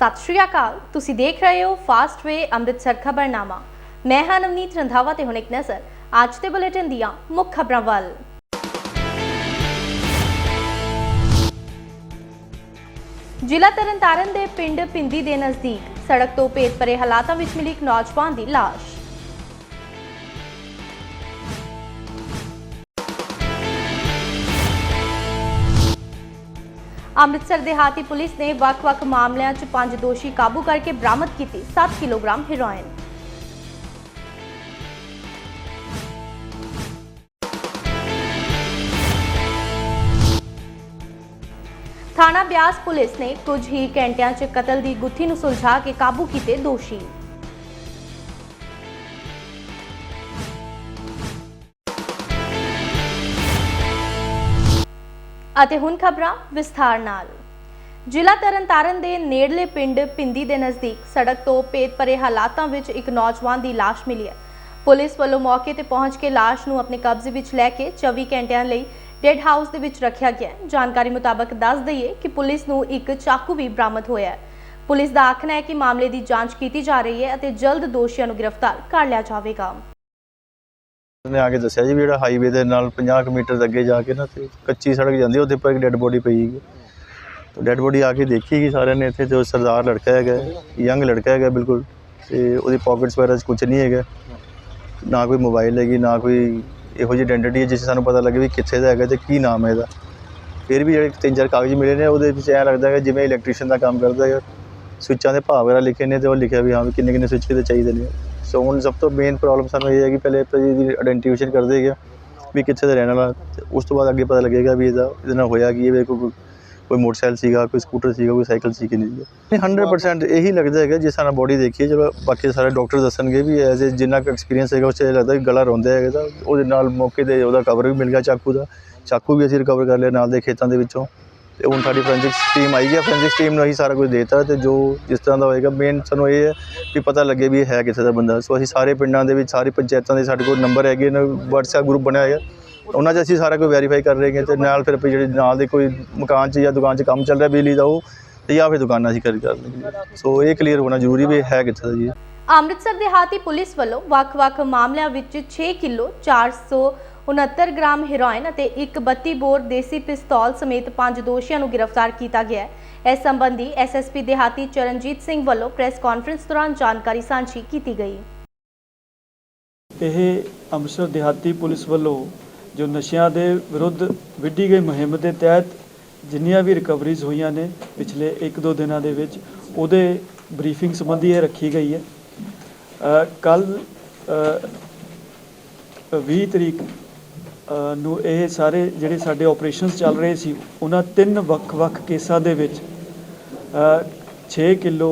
ਸਤਿ ਸ਼੍ਰੀ ਅਕਾਲ। ਤੁਸੀਂ ਦੇਖ ਰਹੇ ਹੋ ਫਾਸਟ ਵੇ ਅੰਮ੍ਰਿਤਸਰ ਖਬਰਨਾਮਾ। ਮੈਂ ਹਾਂ ਨਵਨੀਤ ਰੰਧਾਵਾ ਤੇ ਹੁਣ ਇੱਕ ਨਜ਼ਰ ਅੱਜ ਦੇ ਬੁਲੇਟਿਨ ਦੀਆਂ ਮੁੱਖ ਖਬਰਾਂ ਵੱਲ। ਜ਼ਿਲ੍ਹਾ ਤਰਨਤਾਰਨ ਦੇ ਪਿੰਡ ਪਿੰਦੀ ਦੇ ਨਜ਼ਦੀਕ ਸੜਕ ਤੋਂ ਭੇਤ ਭਰੇ ਹਾਲਾਤਾਂ ਵਿੱਚ ਮਿਲੀ ਇੱਕ ਨੌਜਵਾਨ ਦੀ ਲਾਸ਼। ਅੰਮ੍ਰਿਤਸਰ ਦਿਹਾਤੀ ਪੁਲਿਸ ਨੇ ਵੱਖ-ਵੱਖ ਮਾਮਲਿਆਂ 'ਚ ਪੰਜ ਦੋਸ਼ੀ ਕਾਬੂ ਕਰਕੇ ਬਰਾਮਦ ਕੀਤੀ। 7 ਕਿਲੋਗ੍ਰਾਮ ਹੈਰੋਇਨ। ਥਾਣਾ ਬਿਆਸ ਪੁਲਿਸ ਨੇ ਕੁਝ ਹੀ ਘੰਟਿਆਂ 'ਚ ਕਤਲ ਦੀ ਗੁੱਥੀ ਨੂੰ ਸੁਲਝਾ ਕੇ ਕਾਬੂ ਕੀਤੇ ਦੋਸ਼ੀ। ਅਤੇ ਹੁਣ ਖਬਰਾਂ ਵਿਸਥਾਰ ਨਾਲ। ਜ਼ਿਲ੍ਹਾ ਤਰਨਤਾਰਨ ਦੇ ਨੇੜਲੇ ਪਿੰਡ ਪਿੰਦੀ ਦੇ ਨਜ਼ਦੀਕ ਸੜਕ ਤੋਂ ਭੇਤ ਭਰੇ ਹਾਲਾਤਾਂ ਵਿੱਚ ਇੱਕ ਨੌਜਵਾਨ ਦੀ ਲਾਸ਼ ਮਿਲੀ ਹੈ। ਪੁਲਿਸ ਵੱਲੋਂ ਮੌਕੇ ਤੇ ਪਹੁੰਚ ਕੇ ਲਾਸ਼ ਨੂੰ ਆਪਣੇ ਕਬਜ਼ੇ ਵਿੱਚ ਲੈ ਕੇ 24 ਘੰਟਿਆਂ ਲਈ ਡੈੱਡ ਹਾਊਸ ਦੇ ਵਿੱਚ ਰੱਖਿਆ ਗਿਆ ਹੈ। ਜਾਣਕਾਰੀ ਮੁਤਾਬਕ ਦੱਸ ਦਈਏ ਕਿ ਪੁਲਿਸ ਨੂੰ ਇੱਕ ਚਾਕੂ ਵੀ ਬਰਾਮਦ ਹੋਇਆ ਹੈ। ਪੁਲਿਸ ਦਾ ਆਖਣਾ ਹੈ ਕਿ ਮਾਮਲੇ ਦੀ ਜਾਂਚ ਕੀਤੀ ਜਾ ਰਹੀ ਹੈ ਅਤੇ ਜਲਦ ਦੋਸ਼ੀਆਂ ਨੂੰ ਗ੍ਰਿਫਤਾਰ ਕਰ ਲਿਆ ਜਾਵੇਗਾ। ਨੇ ਆ ਕੇ ਦੱਸਿਆ ਜੀ ਵੀ ਜਿਹੜਾ ਹਾਈਵੇ ਦੇ ਨਾਲ 50 ਕੁ ਮੀਟਰ ਅੱਗੇ ਜਾ ਕੇ ਨਾ ਤੇ ਕੱਚੀ ਸੜਕ ਜਾਂਦੀ ਉਹਦੇ ਉੱਪਰ ਇੱਕ ਡੈੱਡ ਬੋਡੀ ਪਈ ਹੈਗੀ ਤੇ ਡੈੱਡ ਬੋਡੀ ਆ ਕੇ ਦੇਖੀ ਕਿ ਸਾਰਿਆਂ ਨੇ ਇੱਥੇ ਜੋ ਸਰਦਾਰ ਲੜਕਾ ਹੈਗਾ ਯੰਗ ਲੜਕਾ ਹੈਗਾ ਬਿਲਕੁਲ, ਤੇ ਉਹਦੀ ਪਾਕਟਸ ਵਗੈਰਾ 'ਚ ਕੁਝ ਨਹੀਂ ਹੈਗਾ। ਨਾ ਕੋਈ ਮੋਬਾਈਲ ਹੈਗੀ, ਨਾ ਕੋਈ ਇਹੋ ਜਿਹੀ ਆਇਡੈਂਟੀ ਹੈ ਜਿਸ 'ਚ ਸਾਨੂੰ ਪਤਾ ਲੱਗੇ ਵੀ ਕਿੱਥੇ ਦਾ ਹੈਗਾ ਤੇ ਕੀ ਨਾਮ ਹੈ ਇਹਦਾ। ਫਿਰ ਵੀ ਜਿਹੜੇ ਤਿੰਨ ਚਾਰ ਕਾਗਜ਼ ਮਿਲੇ ਨੇ, ਉਹਦੇ ਵਿੱਚ ਐਂ ਲੱਗਦਾ ਹੈ ਜਿਵੇਂ ਇਲੈਕਟ੍ਰੀਸ਼ੀਅਨ ਦਾ ਕੰਮ ਕਰਦਾ ਹੈ ਸਵਿੱਚਾਂ ਦੇ ਭਾਅ ਵਗੈਰਾ ਲਿਖੇ ਨੇ ਤੇ ਉਹ ਲਿਖਿਆ ਵੀ ਹਾਂ ਵੀ ਕਿੰਨੇ ਕਿੰਨੇ ਸਵਿੱਚ ਕਿਤੇ ਚਾਹੀਦੇ ਨੇ। ਸੋ ਹੁਣ ਸਭ ਤੋਂ ਮੇਨ ਪ੍ਰੋਬਲਮ ਸਾਨੂੰ ਇਹ ਹੈ ਕਿ ਪਹਿਲੇ ਆਪਾਂ ਇਹਦੀ ਆਇਡੈਂਟੀਫਿਕੇਸ਼ਨ ਕਰਦੇ ਹੈਗੇ ਵੀ ਕਿੱਥੇ ਦਾ ਰਹਿਣ ਵਾਲਾ ਉਸ ਤੋਂ ਬਾਅਦ ਅੱਗੇ ਪਤਾ ਲੱਗੇਗਾ ਵੀ ਇਹਦਾ ਇਹਦੇ ਨਾਲ ਹੋਇਆ ਕੀ ਇਹ ਵੀ ਕੋਈ ਕੋਈ ਮੋਟਰਸਾਈਕਲ ਸੀਗਾ, ਕੋਈ ਸਕੂਟਰ ਸੀਗਾ, ਕੋਈ ਸਾਈਕਲ ਸੀ ਕਿ ਨਹੀਂ ਸੀਗਾ। ਨਹੀਂ 100% ਇਹੀ ਲੱਗਦਾ ਹੈਗਾ, ਜੇ ਤਰ੍ਹਾਂ ਬੋਡੀ ਦੇਖੀਏ ਜਦੋਂ ਬਾਕੀ ਸਾਰੇ ਡਾਕਟਰ ਦੱਸਣਗੇ ਵੀ ਐਜ਼ ਏ ਜਿੰਨਾ ਕੁ ਐਕਸਪੀਰੀਅੰਸ ਹੈਗਾ, ਉਸ 'ਚ ਇਹ ਲੱਗਦਾ ਕਿ ਗਲਾ ਰੋਂਦਾ ਹੈਗਾ ਤਾਂ ਉਹਦੇ ਨਾਲ ਮੌਕੇ ਤੇ ਉਹਦਾ ਕਵਰ ਵੀ ਮਿਲ ਗਿਆ ਚਾਕੂ ਦਾ। ਚਾਕੂ ਵੀ ਅਸੀਂ ਰਿਕਵਰ ਕਰ ਲਿਆ ਨਾਲ ਦੇ ਖੇਤਾਂ ਦੇ ਵਿੱਚੋਂ। ਤੇ ਹੁਣ ਸਾਡੀ ਫੋਰੈਂਸਿਕ ਟੀਮ ਆਈ ਹੈ। ਫੋਰੈਂਸਿਕ ਟੀਮ ਨੂੰ ਅਸੀਂ ਸਾਰਾ ਕੁਝ ਦੇਤਾ ਤੇ ਜੋ ਜਿਸ ਤਰ੍ਹਾਂ ਦਾ ਹੋਏਗਾ ਮੇਨ ਸਾਨੂੰ ਇਹ ਹੈ ਵੀ ਪਤਾ ਲੱਗੇ ਵੀ ਇਹ ਹੈ ਕਿੱਥੇ ਦਾ ਬੰਦਾ। ਸੋ ਅਸੀਂ ਸਾਰੇ ਪਿੰਡਾਂ ਦੇ ਵਿੱਚ, ਸਾਰੀ ਪੰਚਾਇਤਾਂ ਦੇ ਸਾਡੇ ਕੋਲ ਨੰਬਰ ਹੈਗੇ ਨੇ, WhatsApp ਗਰੁੱਪ ਬਣਿਆ ਹੋਇਆ। ਉਹਨਾਂ 'ਚ ਅਸੀਂ ਸਾਰਾ ਕੁਝ ਵੈਰੀਫਾਈ ਕਰ ਰਹੇ ਹਾਂ ਤੇ ਨਾਲ ਫਿਰ ਜਿਹੜੇ ਨਾਲ ਦੇ ਕੋਈ ਮਕਾਨ 'ਚ ਜਾਂ ਦੁਕਾਨ 'ਚ ਕੰਮ ਚੱਲ ਰਿਹਾ, ਬਿਜਲੀ ਦਾ ਉਹ ਤੇ ਜਾਂ ਫਿਰ ਦੁਕਾਨਾਂ ਅਸੀਂ ਕਰ ਕਰ ਲਈਏ। ਸੋ ਇਹ ਕਲੀਅਰ ਹੋਣਾ ਜ਼ਰੂਰੀ ਵੀ ਹੈ ਕਿੱਥੇ ਦਾ ਜੀ। ਅੰਮ੍ਰਿਤਸਰ ਦਿਹਾਤੀ ਪੁਲਿਸ ਵੱਲੋਂ ਵੱਖ-ਵੱਖ ਮਾਮਲਿਆਂ ਵਿੱਚ 6 ਕਿਲੋ 469 ਗ੍ਰਾਮ ਹੈਰੋਇਨ ਅਤੇ ਇੱਕ 32 ਬੋਰ ਦੇਸੀ ਪਿਸਤੌਲ ਸਮੇਤ ਪੰਜ ਦੋਸ਼ੀਆਂ ਨੂੰ ਗ੍ਰਿਫਤਾਰ ਕੀਤਾ ਗਿਆ ਹੈ। ਇਸ ਸੰਬੰਧੀ ਐਸਐਸਪੀ ਦਿਹਾਤੀ ਚਰਨਜੀਤ ਸਿੰਘ ਵੱਲੋਂ ਪ੍ਰੈਸ ਕਾਨਫਰੰਸ ਦੌਰਾਨ ਜਾਣਕਾਰੀ ਸਾਂਝੀ ਕੀਤੀ ਗਈ। ਇਹ ਅੰਮ੍ਰਿਤਸਰ ਦਿਹਾਤੀ ਪੁਲਿਸ ਵੱਲੋਂ ਜੋ ਨਸ਼ਿਆਂ ਦੇ ਵਿਰੁੱਧ ਵਿੱਢੀ ਗਈ ਮੁਹਿੰਮ ਦੇ ਤਹਿਤ ਜਿੰਨੀਆਂ ਵੀ ਰਿਕਵਰੀਜ਼ ਹੋਈਆਂ ਨੇ ਪਿਛਲੇ 1-2 ਦਿਨਾਂ ਦੇ ਵਿੱਚ, ਉਹਦੇ ਬਰੀਫਿੰਗ ਸੰਬੰਧੀ ਇਹ ਰੱਖੀ ਗਈ ਹੈ। ਕੱਲ 20 ਤਰੀਕ ਨੂੰ ਇਹ ਸਾਰੇ ਜਿਹੜੇ ਸਾਡੇ ਆਪਰੇਸ਼ਨਸ ਚੱਲ ਰਹੇ ਸੀ ਉਹਨਾਂ ਤਿੰਨ ਵੱਖ-ਵੱਖ ਕੇਸਾਂ ਦੇ ਵਿੱਚ ਅ, 6 ਕਿਲੋ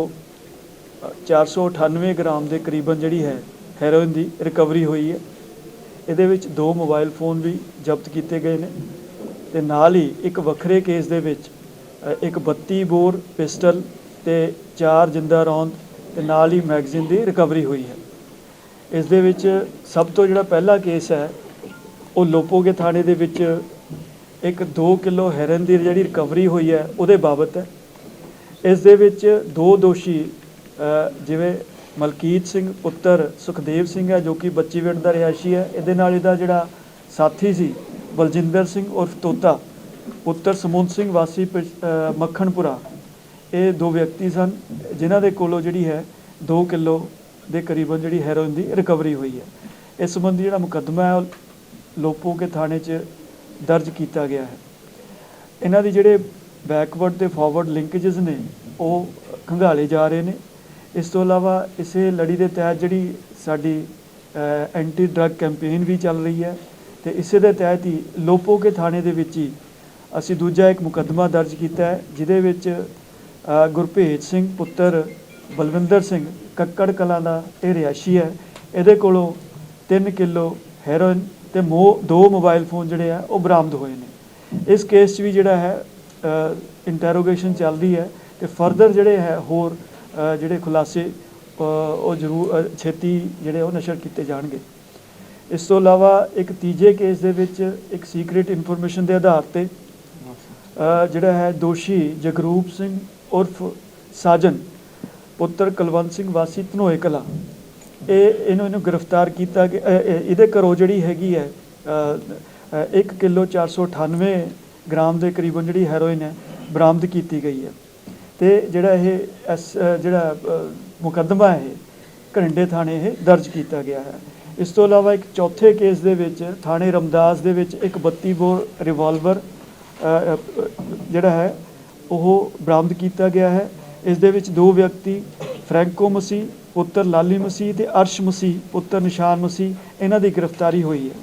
ਅ, 498 ਗ੍ਰਾਮ ਦੇ ਕਰੀਬਨ ਜਿਹੜੀ ਹੈ ਹੈਰੋਇਨ ਦੀ ਰਿਕਵਰੀ ਹੋਈ ਹੈ। ਇਹਦੇ ਵਿੱਚ ਦੋ ਮੋਬਾਈਲ ਫੋਨ ਵੀ ਜ਼ਬਤ ਕੀਤੇ ਗਏ ਨੇ ਤੇ ਨਾਲ ਹੀ ਇੱਕ ਵੱਖਰੇ ਕੇਸ ਦੇ ਵਿੱਚ ਇੱਕ 32 ਬੋਰ ਪਿਸਟਲ ਤੇ ਚਾਰ ਜਿੰਦਾ ਰੌਂਦ ਤੇ ਨਾਲ ਹੀ ਮੈਗਜ਼ੀਨ ਦੀ ਰਿਕਵਰੀ ਹੋਈ ਹੈ। ਇਸ ਦੇ ਵਿੱਚ ਸਭ ਤੋਂ ਜਿਹੜਾ ਪਹਿਲਾ ਕੇਸ ਹੈ ਉਹ ਲੋਪੋਗੇ ਥਾਣੇ ਦੇ ਵਿੱਚ ਇੱਕ 2 ਕਿਲੋ ਹੈਰਨ ਦੀ ਜਿਹੜੀ ਰਿਕਵਰੀ ਹੋਈ ਹੈ, ਉਹਦੇ ਬਾਬਤ ਹੈ। ਇਸ ਦੇ ਵਿੱਚ ਦੋ ਦੋਸ਼ੀ ਜਿਵੇਂ ਮਲਕੀਤ ਸਿੰਘ, ਪੁੱਤਰ ਸੁਖਦੇਵ ਸਿੰਘ ਹੈ, ਜੋ ਕਿ ਬੱਚੀ ਬੱਚੀਵਿੰਡ ਦਾ ਰਿਹਾਇਸ਼ੀ ਹੈ। ਇਹਦੇ ਨਾਲ ਇਹਦਾ ਜਿਹੜਾ ਸਾਥੀ ਸੀ, ਬਲਜਿੰਦਰ ਸਿੰਘ ਉਰਫ ਤੋਤਾ, ਪੁੱਤਰ ਸਮੁੰਦ ਸਿੰਘ, ਵਾਸੀ ਪਿ- ਮੱਖਣਪੁਰਾ। ਇਹ ਦੋ ਵਿਅਕਤੀ ਸਨ, ਜਿਨ੍ਹਾਂ ਦੇ ਕੋਲੋਂ ਜਿਹੜੀ ਹੈ 2 ਕਿਲੋ ਦੇ ਕਰੀਬਨ ਜਿਹੜੀ ਹੈਰੋਇਨ ਦੀ ਰਿਕਵਰੀ ਹੋਈ ਹੈ। ਇਸ ਸੰਬੰਧੀ ਜਿਹੜਾ ਮੁਕੱਦਮਾ ਹੈ ਉਹ ਲੋਪੋ ਕੇ ਥਾਣੇ 'ਚ ਦਰਜ ਕੀਤਾ ਗਿਆ ਹੈ। ਇਹਨਾਂ ਦੀ ਜਿਹੜੇ ਬੈਕਵਰਡ ਤੇ ਫਾਰਵਰਡ ਲਿੰਕੇजेस ਨੇ ਉਹ ਖੰਗਾਲੇ ਜਾ ਰਹੇ ਨੇ। ਇਸ ਤੋਂ ਇਲਾਵਾ ਇਸੇ ਲੜੀ ਦੇ ਤਹਿਤ ਜਿਹੜੀ ਸਾਡੀ ਐਂਟੀ ਡਰੱਗ ਕੈਂਪੇਨ ਵੀ ਚੱਲ ਰਹੀ ਹੈ ਤੇ ਇਸੇ ਦੇ ਤਹਿਤ ਹੀ ਲੋਪੋਕੇ ਥਾਣੇ ਦੇ ਵਿੱਚ ਹੀ ਅਸੀਂ ਦੂਜਾ ਇੱਕ ਮੁਕੱਦਮਾ ਦਰਜ ਕੀਤਾ ਹੈ ਜਿਹਦੇ ਵਿੱਚ ਅ, ਗੁਰਭੇਜ ਸਿੰਘ ਪੁੱਤਰ ਬਲਵਿੰਦਰ ਸਿੰਘ ਕੱਕੜ ਕਲਾਂ ਦਾ ਇਹ ਰਿਹਾਇਸ਼ੀ ਹੈ। ਇਹਦੇ ਕੋਲੋਂ 3 ਕਿਲੋ ਹੈਰੋਇਨ ਤੇ ਮੋ ਦੋ ਮੋਬਾਈਲ ਫੋਨ ਜਿਹੜੇ ਆ, ਉਹ ਬਰਾਮਦ ਹੋਏ ਨੇ। ਇਸ ਕੇਸ 'ਚ ਵੀ ਜਿਹੜਾ ਹੈ ਇੰਟਰੋਗੇਸ਼ਨ ਚੱਲਦੀ ਹੈ ਤੇ ਫਰਦਰ ਜਿਹੜੇ ਹੈ, ਹੋਰ ਜਿਹੜੇ ਖੁਲਾਸੇ ਉਹ ਜ਼ਰੂਰ ਛੇਤੀ ਜਿਹੜੇ ਉਹ ਨਸ਼ਰ ਕੀਤੇ ਜਾਣਗੇ। ਇਸ ਤੋਂ ਇਲਾਵਾ ਇੱਕ ਤੀਜੇ ਕੇਸ ਦੇ ਵਿੱਚ ਇੱਕ ਸੀਕ੍ਰੀਟ ਇਨਫੋਰਮੇਸ਼ਨ ਦੇ ਆਧਾਰ ਤੇ ਜਿਹੜਾ ਹੈ, ਦੋਸ਼ੀ ਜਗਰੂਪ ਸਿੰਘ ਉਰਫ ਸਾਜਨ, ਪੁੱਤਰ ਕੁਲਵੰਤ ਸਿੰਘ ਵਾਸੀ ਧਨੋਏ ਕਲਾ। ਇਹ ਇਹਨੂੰ ਇਹਨੂੰ ਗ੍ਰਿਫਤਾਰ ਕੀਤਾ ਕਿ ਅ, ਇਹਦੇ ਘਰੋਂ ਜਿਹੜੀ ਹੈਗੀ ਹੈ 1 ਕਿਲੋ 498 ਗ੍ਰਾਮ ਦੇ ਕਰੀਬਨ ਜਿਹੜੀ ਹੈਰੋਇਨ ਹੈ ਬਰਾਮਦ ਕੀਤੀ ਗਈ ਹੈ। ਤੇ ਜਿਹੜਾ ਇਹ ਐਸ ਜਿਹੜਾ ਮੁਕੱਦਮਾ ਹੈ ਘਰਿੰਡੇ ਥਾਣੇ ਇਹ ਦਰਜ ਕੀਤਾ ਗਿਆ ਹੈ। ਇਸ ਤੋਂ ਇਲਾਵਾ ਇੱਕ ਚੌਥੇ ਕੇਸ ਦੇ ਵਿੱਚ ਥਾਣੇ ਰਮਦਾਸ ਦੇ ਵਿੱਚ ਇੱਕ 32 ਬੋਰ ਰਿਵਾਲਵਰ ਜਿਹੜਾ ਹੈ ਉਹ ਬਰਾਮਦ ਕੀਤਾ ਗਿਆ ਹੈ। ਇਸ ਦੇ ਵਿੱਚ ਦੋ ਵਿਅਕਤੀ ਫ੍ਰੈਂਕੋ ਮਸੀ ਪੁੱਤਰ ਲਾਲੀ ਮਸੀਹ ਤੇ ਅਰਸ਼ ਮਸੀਹ, ਪੁੱਤਰ ਨਿਸ਼ਾਨ ਮਸੀਹ, ਇਹਨਾਂ ਦੀ ਗ੍ਰਿਫਤਾਰੀ ਹੋਈ ਹੈ।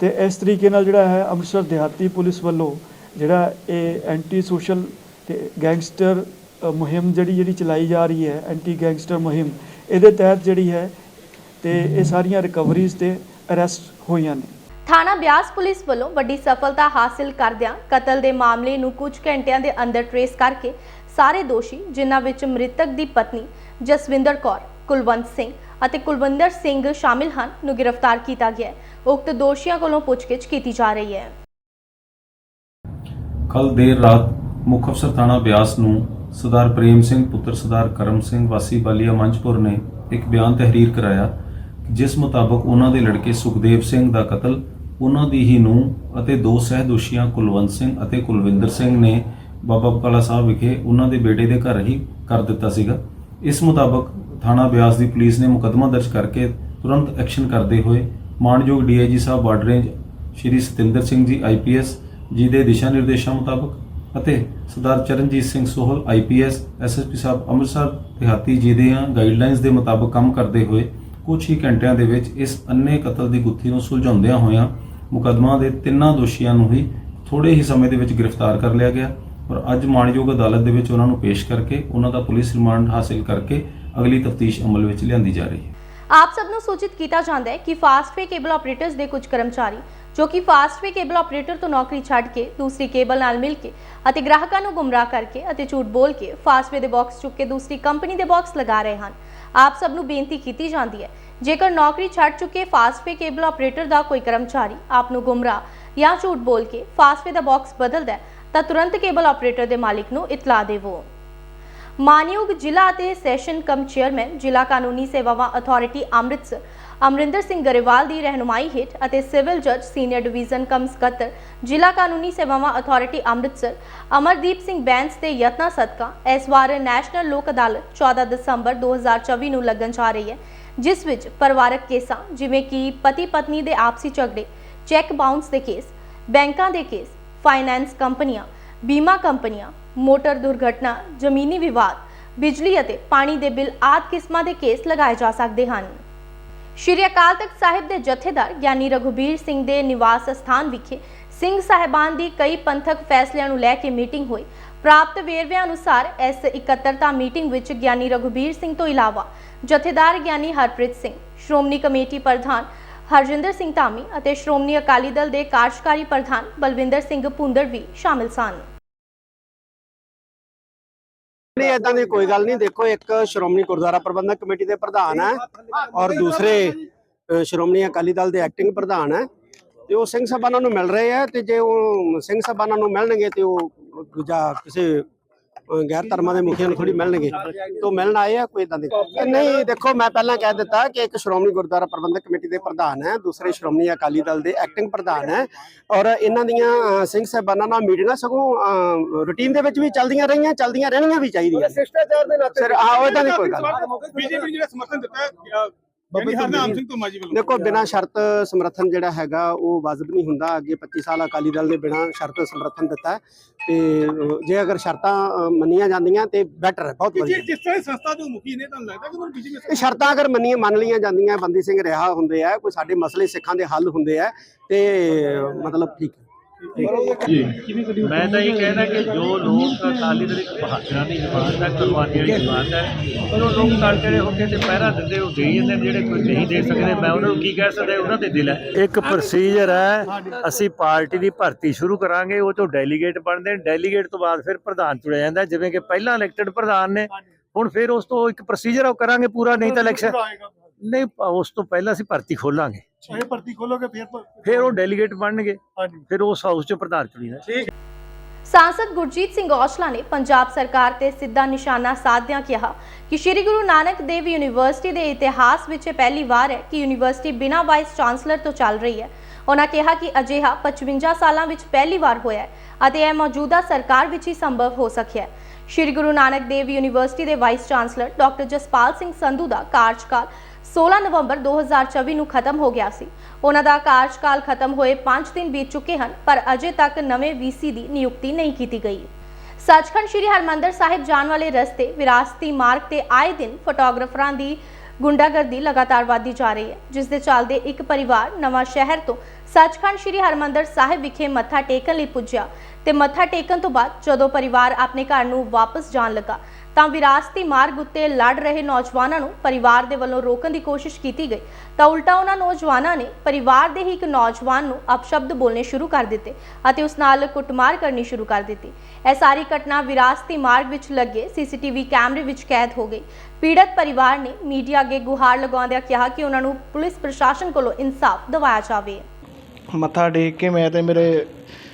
ਤੇ ਇਸ ਤਰੀਕੇ ਨਾਲ ਜਿਹੜਾ ਹੈ ਅੰਮ੍ਰਿਤਸਰ ਦਿਹਾਤੀ ਪੁਲਿਸ ਵੱਲੋਂ ਜਿਹੜਾ ਇਹ ਐਂਟੀ ਸੋਸ਼ਲ ਤੇ ਗੈਂਗਸਟਰ ਮੁਹਿੰਮ ਜਿਹੜੀ ਜਿਹੜੀ ਚਲਾਈ ਜਾ ਰਹੀ ਹੈ ਐਂਟੀ ਗੈਂਗਸਟਰ ਮੁਹਿੰਮ, ਇਹਦੇ ਤਹਿਤ ਜਿਹੜੀ ਹੈ ਤੇ ਇਹ ਸਾਰੀਆਂ ਰਿਕਵਰੀਜ਼ ਤੇ ਅਰੈਸਟ ਹੋਈਆਂ ਨੇ। ਥਾਣਾ ਬਿਆਸ ਪੁਲਿਸ ਵੱਲੋਂ ਵੱਡੀ ਸਫਲਤਾ ਹਾਸਲ ਕਰਦਿਆਂ ਕਤਲ ਦੇ ਮਾਮਲੇ ਨੂੰ ਕੁਝ ਘੰਟਿਆਂ ਦੇ ਅੰਦਰ ਟਰੇਸ ਕਰਕੇ ਸਾਰੇ ਦੋਸ਼ੀ, ਜਿਨ੍ਹਾਂ ਵਿੱਚ ਮ੍ਰਿਤਕ ਦੀ ਪਤਨੀ ਜਸਵਿੰਦਰ ਕੌਰ, ਕੁਲਵੰਤ ਸਿੰਘ ਅਤੇ ਕੁਲਵਿੰਦਰ ਸਿੰਘ ਸ਼ਾਮਿਲ ਹਨ, ਨੂੰ ਗ੍ਰਿਫਤਾਰ ਕੀਤਾ ਗਿਆ ਹੈ। ਉਕਤ ਦੋਸ਼ੀਆਂ ਕੋਲੋਂ ਪੁੱਛਗਿੱਛ ਕੀਤੀ ਜਾ ਰਹੀ ਹੈ। ਕੱਲ ਦੇਰ ਰਾਤ ਮੁੱਖ ਅਫਸਰ ਥਾਣਾ ਬਿਆਸ ਨੂੰ ਸਰਦਾਰ ਪ੍ਰੇਮ ਸਿੰਘ, ਪੁੱਤਰ ਸਰਦਾਰ ਕਰਮ ਸਿੰਘ, ਵਾਸੀ ਬਾਲੀਆ ਮੰਚਪੁਰ ਨੇ ਇੱਕ ਬਿਆਨ ਤਹਿਰੀਰ ਕਰਾਇਆ ਜਿਸ ਮੁਤਾਬਕ ਉਹਨਾਂ ਦੇ ਲੜਕੇ ਸੁਖਦੇਵ ਸਿੰਘ ਦਾ ਕਤਲ ਉਹਨਾਂ ਦੀ ਹੀ ਨੂੰ ਅਤੇ ਦੋ ਸਹਿ ਦੋਸ਼ੀਆਂ ਕੁਲਵੰਤ ਸਿੰਘ ਅਤੇ ਕੁਲਵਿੰਦਰ ਸਿੰਘ ਨੇ ਬਾਬਾ ਬਕਾਲਾ ਸਾਹਿਬ ਵਿਖੇ ਉਹਨਾਂ ਦੇ ਬੇਟੇ ਦੇ ਘਰ ਹੀ ਕਰ ਦਿੱਤਾ ਸੀਗਾ। ਇਸ ਮੁਤਾਬਕ ਥਾਣਾ ਬਿਆਸ ਦੀ ਪੁਲਿਸ ਨੇ ਮੁਕੱਦਮਾ ਦਰਜ ਕਰਕੇ ਤੁਰੰਤ ਐਕਸ਼ਨ ਕਰਦੇ ਹੋਏ ਮਾਨਯੋਗ DIG sahib border range Shri Satinder Singh ji IPS ji ਦੇ ਦਿਸ਼ਾ ਨਿਰਦੇਸ਼ਾਂ ਮੁਤਾਬਕ ਅਤੇ ਸਰਦਾਰ ਚਰਨਜੀਤ ਸਿੰਘ ਸੋਹਲ ਆਈਪੀਐਸ ਐਸਐਸਪੀ ਸਾਹਿਬ ਅੰਮ੍ਰਿਤਸਰ, ਦਿਹਾਤੀ ਜੀ ਦੇ ਗਾਈਡਲਾਈਨਸ ਦੇ ਮੁਤਾਬਕ ਕੰਮ ਕਰਦੇ ਹੋਏ ਕੁਝ ਹੀ ਘੰਟਿਆਂ ਦੇ ਵਿੱਚ ਇਸ ਅੰਨੇ ਕਤਲ ਦੀ ਗੁੱਥੀ ਨੂੰ ਸੁਲਝਾਉਂਦਿਆਂ ਹੋਇਆਂ ਮੁਕੱਦਮਾ ਦੇ ਤਿੰਨਾਂ ਦੋਸ਼ੀਆਂ ਨੂੰ ਹੀ ਥੋੜੇ ਹੀ ਸਮੇਂ ਦੇ ਵਿੱਚ ਗ੍ਰਿਫਤਾਰ ਕਰ ਲਿਆ ਗਿਆ। ਔਰ ਅੱਜ ਮਾਣਯੋਗ ਅਦਾਲਤ ਦੇ ਵਿੱਚ ਉਹਨਾਂ ਨੂੰ ਪੇਸ਼ ਕਰਕੇ ਉਹਨਾਂ ਦਾ ਪੁਲਿਸ ਰਿਮਾਂਡ ਹਾਸਲ ਕਰਕੇ ਅਗਲੀ ਤਫਤੀਸ਼ ਅਮਲ ਵਿੱਚ ਲਿਆਂਦੀ ਜਾ ਰਹੀ ਹੈ। ਆਪ ਸਭ ਨੂੰ ਸੂਚਿਤ ਕੀਤਾ ਜਾਂਦਾ ਹੈ ਕਿ ਫਾਸਟਵੇ ਕੇਬਲ ਆਪਰੇਟਰਸ ਦੇ ਕੁਝ ਕਰਮਚਾਰੀ, ਜੋ ਕਿ ਫਾਸਟਵੇ ਕੇਬਲ ਆਪਰੇਟਰ ਤੋਂ ਨੌਕਰੀ ਛੱਡ ਕੇ ਦੂਸਰੀ ਕੇਬਲ ਨਾਲ ਮਿਲ ਕੇ ਅਤੇ ਗ੍ਰਾਹਕਾਂ ਨੂੰ ਗੁੰਮਰਾਹ ਕਰਕੇ ਅਤੇ ਝੂਠ ਬੋਲ ਕੇ ਫਾਸਟਵੇ ਦੇ ਬਾਕਸ ਚੁੱਕ ਕੇ ਦੂਸਰੀ ਕੰਪਨੀ ਦੇ ਬਾਕਸ ਲਗਾ ਰਹੇ ਹਨ। ਆਪ ਸਭ ਨੂੰ ਬੇਨਤੀ ਕੀਤੀ ਜਾਂਦੀ ਹੈ, ਜੇਕਰ ਨੌਕਰੀ ਛੱਡ ਚੁੱਕੇ ਫਾਸਟਵੇ ਕੇਬਲ ਆਪਰੇਟਰ ਦਾ ਕੋਈ ਕਰਮਚਾਰੀ ਆਪ ਨੂੰ ਗੁੰਮਰਾਹ ਜਾਂ ਝੂਠ ਬੋਲ ਕੇ ਫਾਸਟਵੇ ਦਾ ਬਾਕਸ ਬਦਲਦਾ ਹੈ ਤਾਂ ਤੁਰੰਤ ਕੇਬਲ ਆਪਰੇਟਰ ਦੇ ਮਾਲਿਕ ਨੂੰ ਇਤਲਾਹ ਦੇਵੋ। ਮਾਨਯੋਗ ਜ਼ਿਲ੍ਹਾ ਅਤੇ ਸੈਸ਼ਨ ਕਮ ਚੇਅਰਮੈਨ, ਜ਼ਿਲ੍ਹਾ ਕਾਨੂੰਨੀ ਸੇਵਾਵਾਂ ਅਥਾਰਟੀ ਅੰਮ੍ਰਿਤਸਰ ਅਮਰਿੰਦਰ ਸਿੰਘ ਗਰੇਵਾਲ ਦੀ ਰਹਿਨੁਮਾਈ ਹੇਠ ਅਤੇ ਸਿਵਲ ਜੱਜ ਸੀਨੀਅਰ ਡਿਵੀਜ਼ਨ ਕਮ ਸਕੱਤਰ, ਜ਼ਿਲ੍ਹਾ ਕਾਨੂੰਨੀ ਸੇਵਾਵਾਂ ਅਥਾਰਟੀ ਅੰਮ੍ਰਿਤਸਰ, ਅਮਰਦੀਪ ਸਿੰਘ ਬੈਂਸ ਦੇ ਯਤਨਾਂ ਸਦਕਾ ਇਸ ਵਾਰ ਨੈਸ਼ਨਲ ਲੋਕ ਅਦਾਲਤ 14 ਦਸੰਬਰ 2024 ਨੂੰ ਲੱਗਣ ਜਾ ਰਹੀ ਹੈ, ਜਿਸ ਵਿੱਚ ਪਰਿਵਾਰਕ ਕੇਸਾਂ ਜਿਵੇਂ ਕਿ ਪਤੀ ਪਤਨੀ ਦੇ ਆਪਸੀ ਝਗੜੇ, ਚੈੱਕ ਬਾਉਂਸ ਦੇ ਕੇਸ, ਬੈਂਕਾਂ ਦੇ ਕੇਸ ਫਾਈਨੈਂਸ ਕੰਪਨੀਆਂ, ਬੀਮਾ ਕੰਪਨੀਆਂ, ਮੋਟਰ ਦੁਰਘਟਨਾ, ਜ਼ਮੀਨੀ ਵਿਵਾਦ, ਬਿਜਲੀ ਅਤੇ ਪਾਣੀ ਦੇ ਬਿੱਲ ਆਦਿ ਕਿਸਮਾਂ ਦੇ ਕੇਸ ਲਗਾਏ ਜਾ ਸਕਦੇ ਹਨ। ਸ਼੍ਰੀ ਅਕਾਲ ਤਖਤ ਸਾਹਿਬ ਦੇ ਜਥੇਦਾਰ ਗਿਆਨੀ ਰਘੁਬੀਰ ਸਿੰਘ ਦੇ ਨਿਵਾਸ ਸਥਾਨ ਵਿਖੇ ਸਿੰਘ ਸਾਹਿਬਾਨ ਦੀ ਕਈ ਪੰਥਕ ਫੈਸਲਿਆਂ ਨੂੰ ਲੈ ਕੇ ਮੀਟਿੰਗ ਹੋਈ। ਪ੍ਰਾਪਤ ਵੇਰਵਿਆਂ ਅਨੁਸਾਰ ਇਸ ਇਕੱਤਰਤਾ ਮੀਟਿੰਗ ਵਿੱਚ ਗਿਆਨੀ ਰਘੁਬੀਰ ਸਿੰਘ ਤੋਂ ਇਲਾਵਾ ਜਥੇਦਾਰ ਗਿਆਨੀ ਹਰਪ੍ਰੀਤ ਸਿੰਘ, ਸ਼੍ਰੋਮਣੀ ਕਮੇਟੀ ਪ੍ਰਧਾਨ ਹਰਜਿੰਦਰ ਸਿੰਘ ਧਾਮੀ ਅਤੇ ਸ਼੍ਰੋਮਣੀ ਅਕਾਲੀ ਦਲ ਦੇ ਕਾਰਜਕਾਰੀ ਪ੍ਰਧਾਨ ਬਲਵਿੰਦਰ ਸਿੰਘ ਭੁੰਦੜ ਵੀ ਸ਼ਾਮਿਲ ਸਨ। ਨਹੀਂ ਇਦਾਂ ਦੀ ਕੋਈ ਗੱਲ ਨਹੀਂ। ਦੇਖੋ, ਇੱਕ ਸ਼੍ਰੋਮਣੀ ਗੁਰਦੁਆਰਾ ਪ੍ਰਬੰਧਕ ਕਮੇਟੀ ਦੇ ਪ੍ਰਧਾਨ ਹੈ ਔਰ ਦੂਸਰੇ ਸ਼੍ਰੋਮਣੀ ਅਕਾਲੀ ਦਲ ਦੇ ਐਕਟਿੰਗ ਪ੍ਰਧਾਨ ਹੈ ਤੇ ਉਹ ਸਿੰਘ ਸਾਹਿਬਾਨਾਂ ਨੂੰ ਮਿਲ ਰਹੇ ਆ ਤੇ ਜੇ ਉਹ ਸਿੰਘ ਸਾਹਿਬਾਨਾਂ ਨੂੰ ਮਿਲਣਗੇ ਤੇ ਉਹ ਦੂਜਾ ਕਿਸੇ ਗੈਰ ਧਰਮਾਂ ਦੇ ਮੁਖੀਆਂ ਨੂੰ ਥੋੜੀ ਮਿਲਣਗੇ। ਤੋਂ ਮਿਲਣ ਆਏ ਆ ਕੋਈ ਇਦਾਂ ਦੀ? ਨਹੀਂ ਦੇਖੋ ਮੈਂ ਪਹਿਲਾਂ ਕਹਿ ਦਿੱਤਾ ਕਿ ਇੱਕ ਸ਼੍ਰੋਮਣੀ ਗੁਰਦੁਆਰਾ ਪ੍ਰਬੰਧਕ ਕਮੇਟੀ ਦੇ ਪ੍ਰਧਾਨ ਹੈ ਦੂਸਰੇ ਸ਼੍ਰੋਮਣੀ ਅਕਾਲੀ ਦਲ ਦੇ ਐਕਟਿੰਗ ਪ੍ਰਧਾਨ ਹੈ ਔਰ ਇਹਨਾਂ ਦੀਆਂ ਸਿੰਘ ਸਾਹਿਬਾਨਾਂ ਨਾਲ ਮੀਟਿੰਗਾਂ ਸਗੋਂ ਰੂਟੀਨ ਦੇ ਵਿੱਚ ਵੀ ਚੱਲਦੀਆਂ ਰਹੀਆਂ ਚੱਲਦੀਆਂ ਰਹਿਣੀਆਂ ਵੀ ਚਾਹੀਦੀਆਂ। ਸਿਸ਼ਟਾਚਾਰ ਦੇ ਨਾਤੇ ਸਰ ਆਹ ਇਦਾਂ ਦੀ ਕੋਈ ਗੱਲ। ਬੀਜੇਪੀ ਜਿਹੜਾ ਸਮਰਥਨ ਦਿੱਤਾ ਹੈ ਅ, ਯਾਨੀ ਹਰਨਾਮ ਸਿੰਘ ਤੋਂ ਮਾਜੀ ਵੱਲੋਂ। ਦੇਖੋ ਬਿਨਾਂ ਸ਼ਰਤ ਸਮਰਥਨ ਜਿਹੜਾ ਹੈਗਾ ਉਹ ਵਾਜਬ ਨਹੀਂ ਹੁੰਦਾ। ਅੱਗੇ 25 ਸਾਲ ਅਕਾਲੀ ਦਲ ਨੇ ਬਿਨਾਂ ਸ਼ਰਤ ਸਮਰਥਨ ਦਿੱਤਾ ਤੇ ਜੇ ਅਗਰ ਸ਼ਰਤਾਂ ਮੰਨੀਆਂ ਜਾਂਦੀਆਂ ਤੇ ਬੈਟਰ ਹੈ ਬਹੁਤ ਵਧੀਆ। ਜਿਸ ਤਰ੍ਹਾਂ ਸੰਸਥਾ ਦੇ ਮੁਖੀ ਨੇ ਤੁਹਾਨੂੰ ਲੱਗਦਾ ਕਿ ਉਹਨਾਂ ਬੀਜੇਪੀ ਇਹ ਸ਼ਰਤਾਂ ਅਗਰ ਮੰਨੀਆਂ ਮੰਨ ਲਈਆਂ ਜਾਂਦੀਆਂ ਬੰਦੀ ਸਿੰਘ ਰਿਹਾ ਹੁੰਦੇ ਆ ਕੋਈ ਸਾਡੇ ਮਸਲੇ ਸਿੱਖਾਂ ਦੇ ਹੱਲ ਹੁੰਦੇ ਆ ਤੇ ਮਤਲਬ ਠੀਕ ਹੈ। ਮੈਂ ਤਾਂ ਇਹ ਕਹਿਣਾ ਕਿ ਜੋ ਲੋਕ ਅਕਾਲੀ ਦਲ ਇੱਕ ਬਹਾਦਰਾਂ ਦੀ ਜਮਾਤ ਹੈ ਕੁਰਬਾਨੀਆਂ ਦੀ ਜਮਾਤ ਹੈ ਉਹ ਲੋਕ ਤੜਕੇ ਹੋ ਕੇ ਤੇ ਪਹਿਰਾ ਦਿੰਦੇ ਉਹ ਦੇ ਜਾਂਦੇ ਜਿਹੜੇ ਕੋਈ ਨਹੀਂ ਦੇ ਸਕਦੇ। ਮੈਂ ਉਹਨਾਂ ਨੂੰ ਕੀ ਕਹਿ ਸਕਦਾ ਉਹਨਾਂ ਦੇ ਦਿਲ ਹੈ। ਇੱਕ ਪ੍ਰੋਸੀਜਰ ਹੈ, ਅਸੀਂ ਪਾਰਟੀ ਦੀ ਭਰਤੀ ਸ਼ੁਰੂ ਕਰਾਂਗੇ, ਉਹ ਤੋਂ ਡੈਲੀਗੇਟ ਬਣਦੇ ਨੇ। ਡੈਲੀਗੇਟ ਤੋਂ ਬਾਅਦ ਫਿਰ ਪ੍ਰਧਾਨ ਚੁਣਿਆ ਜਾਂਦਾ ਜਿਵੇਂ ਕਿ ਪਹਿਲਾਂ ਇਲੈਕਟਡ ਪ੍ਰਧਾਨ ਨੇ, ਹੁਣ ਫਿਰ ਉਸ ਤੋਂ ਇੱਕ ਪ੍ਰੋਸੀਜਰ ਉਹ ਕਰਾਂਗੇ ਪੂਰਾ, ਨਹੀਂ ਤਾਂ ਇਲੈਕਸ਼ਨ ਨਹੀਂ ਉਸ ਤੋਂ ਪਹਿਲਾਂ ਅਸੀਂ ਭਰਤੀ ਖੋਲਾਂਗੇ। ਇਹ ਭਰਤੀ ਖੋਲੋਗੇ ਫਿਰ ਫਿਰ ਉਹ ਡੈਲੀਗੇਟ ਬਣਨਗੇ। ਹਾਂਜੀ। ਫਿਰ ਉਸ ਹਾਊਸ 'ਚ ਪ੍ਰਧਾਨ ਚੁਣੀ ਦਾ ਸਾਂਸਦ ਗੁਰਜੀਤ ਸਿੰਘ ਔਜਲਾ ਨੇ ਪੰਜਾਬ ਸਰਕਾਰ ਤੇ ਸਿੱਧਾ ਨਿਸ਼ਾਨਾ ਸਾਧਦਿਆਂ ਕਿਹਾ ਕਿ ਸ੍ਰੀ ਗੁਰੂ ਨਾਨਕ ਦੇਵ ਯੂਨੀਵਰਸਿਟੀ ਦੇ ਇਤਿਹਾਸ ਵਿੱਚ ਇਹ ਪਹਿਲੀ ਵਾਰ ਹੈ ਕਿ ਯੂਨੀਵਰਸਿਟੀ ਬਿਨਾਂ ਵਾਈਸ ਚਾਂਸਲਰ ਤੋਂ ਚੱਲ ਰਹੀ ਹੈ। ਉਹਨਾਂ ਕਿਹਾ ਕਿ ਅਜਿਹਾ 55 ਸਾਲਾਂ ਵਿੱਚ ਪਹਿਲੀ ਵਾਰ ਹੋਇਆ ਹੈ ਅਤੇ ਇਹ ਮੌਜੂਦਾ ਸਰਕਾਰ ਵਿੱਚ ਹੀ ਸੰਭਵ ਹੋ ਸਕਿਆ ਹੈ। ਸ੍ਰੀ ਗੁਰੂ ਨਾਨਕ ਦੇਵ ਯੂਨੀਵਰਸਿਟੀ ਦੇ vice chancellor doctor Jaspal Singh Sandhu ਦਾ ਕਾਰਜਕਾਲ 16 ਨਵੰਬਰ 2024 ਨੂੰ ਖਤਮ ਹੋ ਗਿਆ ਸੀ। ਉਹਨਾਂ ਦਾ ਕਾਰਜਕਾਲ ਖਤਮ ਹੋਏ 5 ਦਿਨ ਬੀਤ ਚੁੱਕੇ ਹਨ, ਪਰ ਅਜੇ ਤੱਕ ਨਵੇਂ ਵੀਸੀ ਦੀ ਨਿਯੁਕਤੀ ਨਹੀਂ ਕੀਤੀ ਗਈ। ਸੱਚਖੰਡ ਸ੍ਰੀ ਹਰਮੰਦਰ ਸਾਹਿਬ ਜਾਣ ਵਾਲੇ ਰਸਤੇ ਵਿਰਾਸਤੀ ਮਾਰਗ ਤੇ ਆਏ ਦਿਨ ਫੋਟੋਗ੍ਰਾਫਰਾਂ ਦੀ ਗੁੰਡਾਗਰਦੀ ਲਗਾਤਾਰ ਵਧਦੀ ਜਾ ਰਹੀ ਹੈ, ਜਿਸ ਦੇ ਚੱਲਦੇ ਇੱਕ ਪਰਿਵਾਰ ਨਵਾਂ ਸ਼ਹਿਰ ਤੋਂ ਸੱਚਖੰਡ ਸ੍ਰੀ ਹਰਮੰਦਰ ਸਾਹਿਬ ਵਿਖੇ ਮੱਥਾ ਟੇਕਣ ਲਈ ਪੁੱਜਿਆ। ਤੇ ਮੱਥਾ ਟੇਕਣ ਤੋਂ ਬਾਅਦ ਜਦੋਂ ਪਰਿਵਾਰ ਆਪਣੇ ਘਰ ਨੂੰ ਵਾਪਸ ਜਾਣ ਲੱਗਾ, ਤਾਂ ਵਿਰਾਸਤੀ ਮਾਰਗ ਉੱਤੇ ਲੜ ਰਹੇ ਨੌਜਵਾਨਾਂ ਨੂੰ ਪਰਿਵਾਰ ਦੇ ਵੱਲੋਂ ਰੋਕਣ ਦੀ ਕੋਸ਼ਿਸ਼ ਕੀਤੀ ਗਈ। ਤਾਂ ਉਲਟਾ ਉਹਨਾਂ ਨੌਜਵਾਨਾਂ ਨੇ ਪਰਿਵਾਰ ਦੇ ਹੀ ਇੱਕ ਨੌਜਵਾਨ ਨੂੰ ਅਪਸ਼ਬਦ ਬੋਲਣੇ ਸ਼ੁਰੂ ਕਰ ਦਿੱਤੇ ਅਤੇ ਉਸ ਨਾਲ ਕੁੱਟਮਾਰ ਕਰਨੀ ਸ਼ੁਰੂ ਕਰ ਦਿੱਤੀ। ਇਹ ਸਾਰੀ ਘਟਨਾ ਵਿਰਾਸਤੀ ਮਾਰਗ ਵਿੱਚ ਲੱਗੇ ਸੀਸੀਟੀਵੀ ਕੈਮਰੇ ਵਿੱਚ ਕੈਦ ਹੋ ਗਈ। ਪੀੜਤ ਪਰਿਵਾਰ ਨੇ ਮੀਡੀਆ ਅੱਗੇ ਗੁਹਾਰ ਲਗਾਉਂਦਿਆਂ ਕਿਹਾ ਕਿ ਉਹਨਾਂ ਨੂੰ ਪੁਲਿਸ ਪ੍ਰਸ਼ਾਸਨ ਕੋਲੋਂ ਇਨਸਾਫ ਦਿਵਾਇਆ ਜਾਵੇ। ਮੱਥਾ ਟੇਕ ਕੇ ਮੈਂ ਤੇ ਮੇਰੇ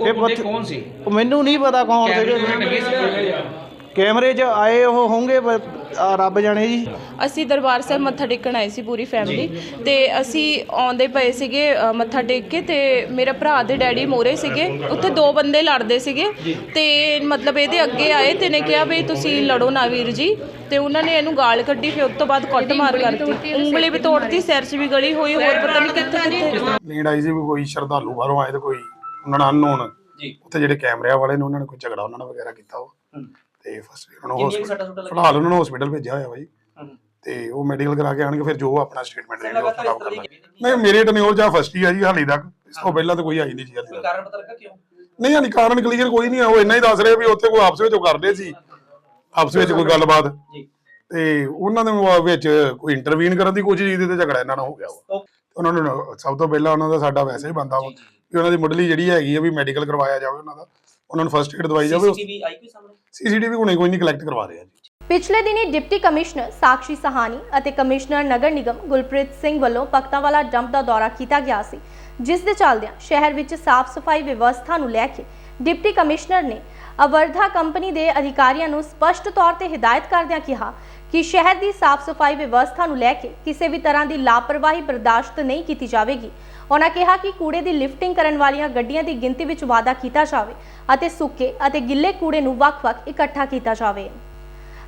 ਇਹ ਬੰਦੇ ਕੌਣ ਸੀ? ਉਹ ਮੈਨੂੰ ਨਹੀਂ ਪਤਾ ਕੌਣ ਸੀਗੇ। ਕੈਮਰੇ 'ਚ ਆਏ ਉਹ ਹੋਣਗੇ ਬ- ਆ ਰੱਬ ਜਾਣੇ ਜੀ। ਅਸੀਂ ਦਰਬਾਰ ਸਾਹਿਬ ਮੱਥਾ ਟੇਕਣ ਆਏ ਸੀ ਪੂਰੀ ਫੈਮਿਲੀ ਤੇ ਅਸੀਂ ਆਉਂਦੇ ਪਏ ਸੀਗੇ ਅ, ਮੱਥਾ ਟੇਕ ਕੇ ਤੇ ਮੇਰੇ ਭਰਾ ਦੇ ਡੈਡੀ ਮੋਰੇ ਸੀਗੇ। ਉੱਥੇ ਦੋ ਬੰਦੇ ਲੜਦੇ ਸੀਗੇ। ਤੇ ਮਤਲਬ ਇਹਦੇ ਅੱਗੇ ਆਏ ਤੇ ਨੇ ਕਿਹਾ ਵੀ ਤੁਸੀਂ ਲੜੋ ਨਾ ਵੀਰ ਜੀ। ਤੇ ਉਹਨਾਂ ਨੇ ਇਹਨੂੰ ਗਾਲ ਕੱਢੀ ਫਿਰ ਉਸ ਤੋਂ ਬਾਅਦ ਕੁੱਟ ਮਾਰ ਕਰਤੀ। ਉਂਗਲੀ ਵੀ ਤੋੜਤੀ ਸਿਰ 'ਚ ਵੀ ਗਲੀ ਹੋਈ ਹੋਰ ਪਤਾ ਨਹੀਂ ਕਿੱਥੇ ਕਿੱਥੇ ਨੀਂਦ ਆਈ ਸੀ ਵੀ ਕੋਈ ਸ਼ਰਧਾਲੂ ਬਾਹਰੋਂ ਆਏ ਤੇ ਕੋਈ ਅਨਨੋਨ ਜੀ। ਉੱਥੇ ਜਿਹੜੇ ਕੈਮਰਿਆਂ ਵਾਲੇ ਨੇ ਉਹਨਾਂ ਨੇ ਕੋਈ ਝਗੜਾ ਉਹਨਾਂ ਨਾਲ ਵਗੈਰਾ ਕੀਤਾ ਉਹ ਤੇ ਫਸਟ ਉਹਨਾਂ ਨੂੰ ਫਿਲਹਾਲ ਉਹਨਾਂ ਨੂੰ ਹਸਪੀਟਲ ਭੇਜਿਆ ਹੋਇਆ ਬਾਈ। ਤੇ ਉਹ ਮੈਡੀਕਲ ਕਰਾ ਕੇ ਆਣਗੇ ਫਿਰ ਜੋ ਆਪਣਾ ਸਟੇਟਮੈਂਟ ਦੇਣਗੇ ਉਹ ਖਰਾਬ ਕਰ ਲਾਂਗੇ ਨਹੀਂ ਮੇਰੇ ਟਨਿਓਰ ਜਾਂ ਫਸਟ ਹੀ ਆ ਜੀ ਹਾਲੇ ਤੱਕ। ਇਸ ਤੋਂ ਪਹਿਲਾਂ ਤਾਂ ਕੋਈ ਆਈ ਨਹੀਂ ਜੀ ਹਾਲੇ ਕਾਰਨ ਪਤਾ ਲੱਗਾ ਕਿਉਂ? ਨਹੀਂ ਹਾਲੇ ਕਾਰਨ ਕਲੀਅਰ ਕੋਈ ਨਹੀਂ ਆ ਉਹ ਇੰਨਾ ਹੀ ਦੱਸ ਰਹੇ ਵੀ ਉੱਥੇ ਕੋਈ ਆਪਸ ਵਿੱਚ ਉਹ ਕਰਦੇ ਸੀ। ਆਪਸ ਵਿੱਚ ਕੋਈ ਗੱਲਬਾਤ। ਤੇ ਉਹਨਾਂ ਦੇ ਵਿੱਚ ਕੋਈ ਇੰਟਰਵੀਨ ਕਰਨ ਦੀ ਕੋਸ਼ਿਸ਼ ਕੀਤੀ ਤੇ ਝਗੜਾ ਇਹਨਾਂ ਨਾਲ ਹੋ ਗਿਆ ਉਹਨਾਂ ਨੂੰ ਸਭ ਤੋਂ ਪਹਿਲਾਂ ਉਹਨਾਂ ਦਾ ਸਾਡਾ ਵੈਸੇ ਹੀ ਬੰਦਾ ਵਾ ਕਿ ਉਹਨਾਂ ਦੀ ਮੁੱਢਲੀ ਜਿਹੜੀ ਹੈਗੀ ਆ ਵੀ ਮੈਡੀਕਲ ਕਰਵਾਇਆ ਜਾਵੇ ਉਹਨਾਂ ਦਾ ਉਹਨਾਂ ਨੂੰ ਫਰਸਟ ਏਡ ਦਵਾਈ ਜਾਵੇ ਸੀਸੀਟੀਵੀ ਆਈ ਕੋਈ ਸਾਹਮਣੇ? ਸੀਸੀਟੀਵੀ ਹੁਣੇ ਕੋਈ ਨਹੀਂ ਕਲੈਕਟ ਕਰਵਾ ਰਹੇ ਆ ਜੀ। ਪਿਛਲੇ ਦਿਨੀ ਡਿਪਟੀ ਕਮਿਸ਼ਨਰ ਸਾਕਸ਼ੀ ਸਹਾਨੀ ਅਤੇ ਕਮਿਸ਼ਨਰ ਨਗਰ ਨਿਗਮ ਗੁਲਪ੍ਰੀਤ ਸਿੰਘ ਵੱਲੋਂ ਪਖਤਾਵਾਲਾ ਡੰਪ ਦਾ ਦੌਰਾ ਕੀਤਾ ਗਿਆ ਸੀ ਜਿਸ ਦੇ ਚੱਲਦਿਆਂ ਸ਼ਹਿਰ ਵਿੱਚ ਸਾਫ਼ ਸਫ਼ਾਈ ਵਿਵਸਥਾ ਨੂੰ ਲੈ ਕੇ ਡਿਪਟੀ ਕਮਿਸ਼ਨਰ ਨੇ ਅਵਰਧਾ ਕੰਪਨੀ ਦੇ ਅਧਿਕਾਰੀਆਂ ਨੂੰ ਸਪਸ਼ਟ ਤੌਰ ਤੇ ਹਦਾਇਤ ਕਰਦਿਆਂ ਕਿਹਾ ਕਿ ਸ਼ਹਿਰ ਦੀ ਸਾਫ਼ ਸਫ਼ਾਈ ਵਿਵਸਥਾ ਨੂੰ ਲੈ ਕੇ ਕਿਸੇ ਵੀ ਤਰ੍ਹਾਂ ਦੀ ਲਾਪਰਵਾਹੀ ਬਰਦਾਸ਼ਤ ਨਹੀਂ ਕੀਤੀ ਜਾਵੇਗੀ। ਉਹਨਾਂ ਕਿਹਾ ਕਿ ਕੂੜੇ ਦੀ ਲਿਫਟਿੰਗ ਕਰਨ ਵਾਲੀਆਂ ਗੱਡੀਆਂ ਦੀ ਗਿਣਤੀ ਵਿੱਚ ਵਾਧਾ ਕੀਤਾ ਜਾਵੇ ਅਤੇ ਸੁੱਕੇ ਅਤੇ ਗਿੱਲੇ ਕੂੜੇ ਨੂੰ ਵੱਖ-ਵੱਖ ਇਕੱਠਾ ਕੀਤਾ ਜਾਵੇ।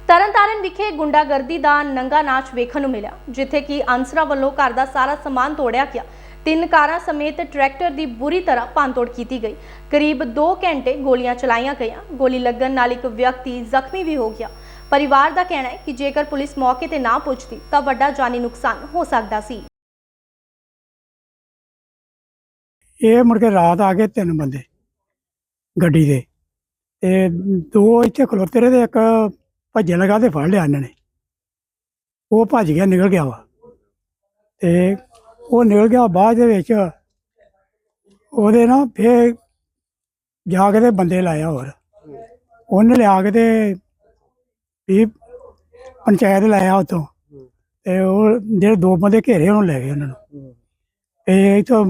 ਤਰਨਤਾਰਨ ਵਿਖੇ ਗੁੰਡਾਗਰਦੀ ਦਾ ਨੰਗਾ ਨਾਚ ਵੇਖਣ ਨੂੰ ਮਿਲਿਆ, ਜਿੱਥੇ ਕਿ ਅਨਸਰਾਂ ਵੱਲੋਂ ਘਰ ਦਾ ਸਾਰਾ ਸਮਾਨ ਤੋੜਿਆ ਗਿਆ। ਤਿੰਨ ਕਾਰਾਂ ਸਮੇਤ ਟਰੈਕਟਰ ਦੀ ਬੁਰੀ ਤਰ੍ਹਾਂ ਭੰਨਤੋੜ ਕੀਤੀ ਗਈ। ਕਰੀਬ 2 ਘੰਟੇ ਗੋਲੀਆਂ ਚਲਾਈਆਂ ਗਈਆਂ। ਗੋਲੀ ਲੱਗਣ ਨਾਲ ਇੱਕ ਵਿਅਕਤੀ ਜ਼ਖਮੀ ਵੀ ਹੋ ਗਿਆ। ਪਰਿਵਾਰ ਦਾ ਕਹਿਣਾ ਹੈ ਕਿ ਜੇਕਰ ਪੁਲਿਸ ਮੌਕੇ ਤੇ ਨਾ ਪਹੁੰਚਦੀ ਤਾਂ ਵੱਡਾ ਜਾਨੀ ਨੁਕਸਾਨ ਹੋ ਸਕਦਾ ਸੀ। ਇਹ ਮੁੜ ਕੇ ਰਾਤ ਆ ਗਏ ਤਿੰਨ ਬੰਦੇ ਗੱਡੀ ਦੇ। ਤੇ ਦੋ ਇੱਥੇ ਖਲੋਤੇ ਰਹੇ ਤੇ ਇੱਕ ਭੱਜਣ ਲਗਾ ਤੇ ਫੜ ਲਿਆ ਇਹਨਾਂ ਨੇ। ਉਹ ਭੱਜ ਗਿਆ, ਨਿਕਲ ਗਿਆ ਵਾ। ਤੇ ਉਹ ਨਿਕਲ ਗਿਆ, ਬਾਅਦ ਦੇ ਵਿੱਚ ਉਹਦੇ ਨਾ ਫੇਰ ਜਾ ਕੇ ਤੇ ਬੰਦੇ ਲਾਇਆ ਹੋਰ। ਉਹਨੇ ਲਿਆ ਕੇ ਤੇ ਵੀ ਪੰਚਾਇਤ ਲਾਇਆ ਉਤੋਂ ਤੇ ਉਹ ਜਿਹੜੇ ਦੋ ਬੰਦੇ ਘੇਰੇ ਉਹਨੂੰ ਲੈ ਗਏ ਉਹਨਾਂ ਨੂੰ। ਤੇ ਇਥੋਂ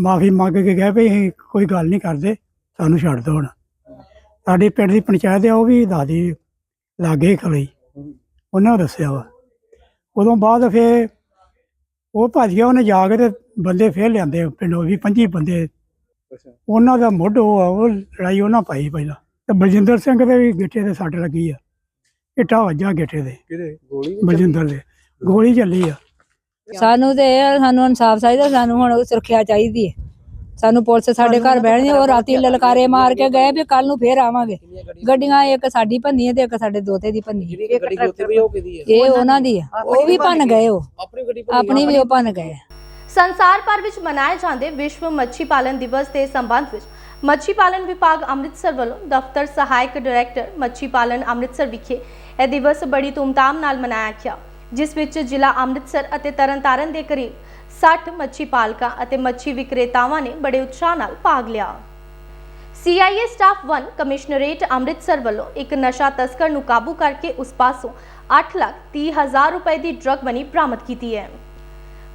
ਮਾਫੀ ਮੰਗ ਕੇ ਗਿਆ ਵੀ ਅਸੀਂ ਕੋਈ ਗੱਲ ਨਹੀਂ ਕਰਦੇ ਸਾਨੂੰ ਛੱਡ ਦਿਓ ਹੁਣ। ਸਾਡੇ ਪਿੰਡ ਦੀ ਪੰਚਾਇਤ ਆ ਉਹ ਵੀ ਦਾਦੀ ਲਾਗੇ ਖੜੀ ਉਹਨਾਂ ਨੇ ਦੱਸਿਆ ਵਾ। ਉਦੋਂ ਬਾਅਦ ਫੇਰ ਉਹ ਭੱਜ ਗਿਆ ਉਹਨੇ ਜਾ ਕੇ ਤੇ ਬੰਦੇ ਫੇਰ ਲਿਆਂਦੇ ਪਿੰਡੋਂ ਵੀ 25 ਬੰਦੇ। ਉਹਨਾਂ ਦਾ ਮੁੱਢ ਉਹ ਆ ਉਹ ਲੜਾਈ ਉਹਨਾਂ ਪਾਈ ਪਹਿਲਾਂ। ਤੇ ਬਲਜਿੰਦਰ ਸਿੰਘ ਦੇ ਵੀ ਗਿੱਟੇ ਤੇ ਸੱਟ ਲੱਗੀ ਆ। ਇੱਟਾਂ ਵੱਜਾ ਗਿੱਟੇ ਦੇ। ਕਿਹਦੇ ਗੋਲੀ? ਬਲਜਿੰਦਰ ਦੇ। ਗੋਲੀ ਚੱਲੀ ਆ। ਸਾਨੂੰ ਤੇ ਇਹ ਆ, ਸਾਨੂੰ ਇਨਸਾਫ ਚਾਹੀਦਾ ਸਾਨੂੰ ਹੁਣ ਸੁਰੱਖਿਆ ਚਾਹੀਦੀ ਹੈ। ਸਾਨੂੰ ਪੁਲਿਸ ਸਾਡੇ ਘਰ ਬਹਿਣੀ ਉਹ ਰਾਤੀ ਲਲਕਾਰੇ ਮਾਰ ਕੇ ਗਏ ਵੀ ਕੱਲ ਨੂੰ ਫੇਰ ਆਵਾਂਗੇ। ਗੱਡੀਆਂ? ਇੱਕ ਸਾਡੀ ਭੰਨੀ ਹੈ ਤੇ ਇੱਕ ਸਾਡੇ ਦੋਤੇ ਦੀ ਭੰਨੀ। ਹੈ। ਗੱਡੀ ਉੱਤੇ ਵੀ ਉਹ ਕਿਹਦੀ ਹੈ ਇਹ ਉਹਨਾਂ ਦੀ ਆ। ਉਹ ਵੀ ਭੰਨ ਗਏ ਉਹ। ਆਪਣੀ ਗੱਡੀ ਆਪਣੀ ਵੀ ਉਹ ਭੰਨ ਗਏ। ਸੰਸਾਰ ਭਰ ਵਿੱਚ ਮਨਾਏ ਜਾਂਦੇ ਵਿਸ਼ਵ ਮੱਛੀ ਪਾਲਣ ਦਿਵਸ ਦੇ ਸੰਬੰਧ ਵਿੱਚ ਮੱਛੀ ਪਾਲਣ ਵਿਭਾਗ ਅੰਮ੍ਰਿਤਸਰ ਵੱਲੋਂ ਦਫ਼ਤਰ ਸਹਾਇਕ ਡਾਇਰੈਕਟਰ ਮੱਛੀ ਪਾਲਣ ਅੰਮ੍ਰਿਤਸਰ ਵਿਖੇ ਇਹ ਦਿਵਸ ਬੜੀ ਧੂਮਧਾਮ ਨਾਲ ਮਨਾਇਆ ਗਿਆ। ਜਿਸ ਵਿੱਚ ਜ਼ਿਲ੍ਹਾ ਅੰਮ੍ਰਿਤਸਰ ਅਤੇ ਤਰਨਤਾਰਨ ਦੇ ਕਰੀਬ 60 ਮੱਛੀ ਪਾਲਕਾਂ ਅਤੇ ਮੱਛੀ ਵਿਕਰੇਤਾਵਾਂ ਨੇ ਬੜੇ ਉਤਸ਼ਾਹ ਨਾਲ ਭਾਗ ਲਿਆ। ਸੀਆਈਏ ਸਟਾਫ 1 ਕਮਿਸ਼ਨਰੇਟ ਅੰਮ੍ਰਿਤਸਰ ਵੱਲੋਂ ਇੱਕ ਨਸ਼ਾ ਤਸਕਰ ਨੂੰ ਕਾਬੂ ਕਰਕੇ ਉਸ ਪਾਸੋਂ 8 ਲੱਖ 30 ਹਜ਼ਾਰ ਰੁਪਏ ਦੀ ਡਰੱਗ ਮਨੀ ਬਰਾਮਦ ਕੀਤੀ ਹੈ।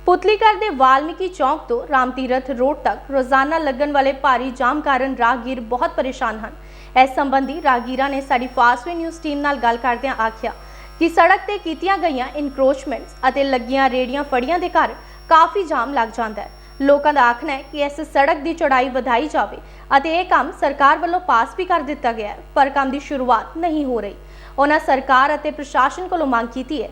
ਪੁਤਲੀਕਰ ਦੇ ਵਾਲਮੀਕੀ ਚੌਂਕ ਤੋਂ ਰਾਮਤੀਰਥ ਰੋਡ ਤੱਕ ਰੋਜ਼ਾਨਾ ਲੱਗਣ ਵਾਲੇ ਭਾਰੀ ਜਾਮ ਕਾਰਨ ਰਾਹਗੀਰ ਬਹੁਤ ਪਰੇਸ਼ਾਨ ਹਨ। ਇਸ ਸੰਬੰਧੀ ਰਾਹਗੀਰਾਂ ਨੇ ਸਾਡੀ ਫਾਸਟਵੇ ਨਿਊਜ਼ ਟੀਮ ਨਾਲ ਗੱਲ ਕਰਦਿਆਂ ਆਖਿਆ ਕਿ ਸੜਕ ਤੇ ਕੀਤੀਆਂ ਗਈਆਂ ਇਨਕਰੋਚਮੈਂਟਸ ਅਤੇ ਲੱਗੀਆਂ ਰੇੜੀਆਂ ਫੜੀਆਂ ਦੇ ਕਾਰਨ ਕਾਫੀ ਜਾਮ ਲੱਗ ਜਾਂਦਾ ਹੈ। ਲੋਕਾਂ ਦਾ ਆਖਣਾ ਹੈ ਕਿ ਇਸ ਸੜਕ ਦੀ ਚੌੜਾਈ ਵਧਾਈ ਜਾਵੇ ਅਤੇ ਇਹ ਕੰਮ ਸਰਕਾਰ ਵੱਲੋਂ ਪਾਸ ਵੀ ਕਰ ਦਿੱਤਾ ਗਿਆ ਹੈ, ਪਰ ਕੰਮ ਦੀ ਸ਼ੁਰੂਆਤ ਨਹੀਂ ਹੋ ਰਹੀ। ਉਹਨਾਂ ਸਰਕਾਰ ਅਤੇ ਪ੍ਰਸ਼ਾਸਨ ਕੋਲੋਂ ਮੰਗ ਕੀਤੀ ਹੈ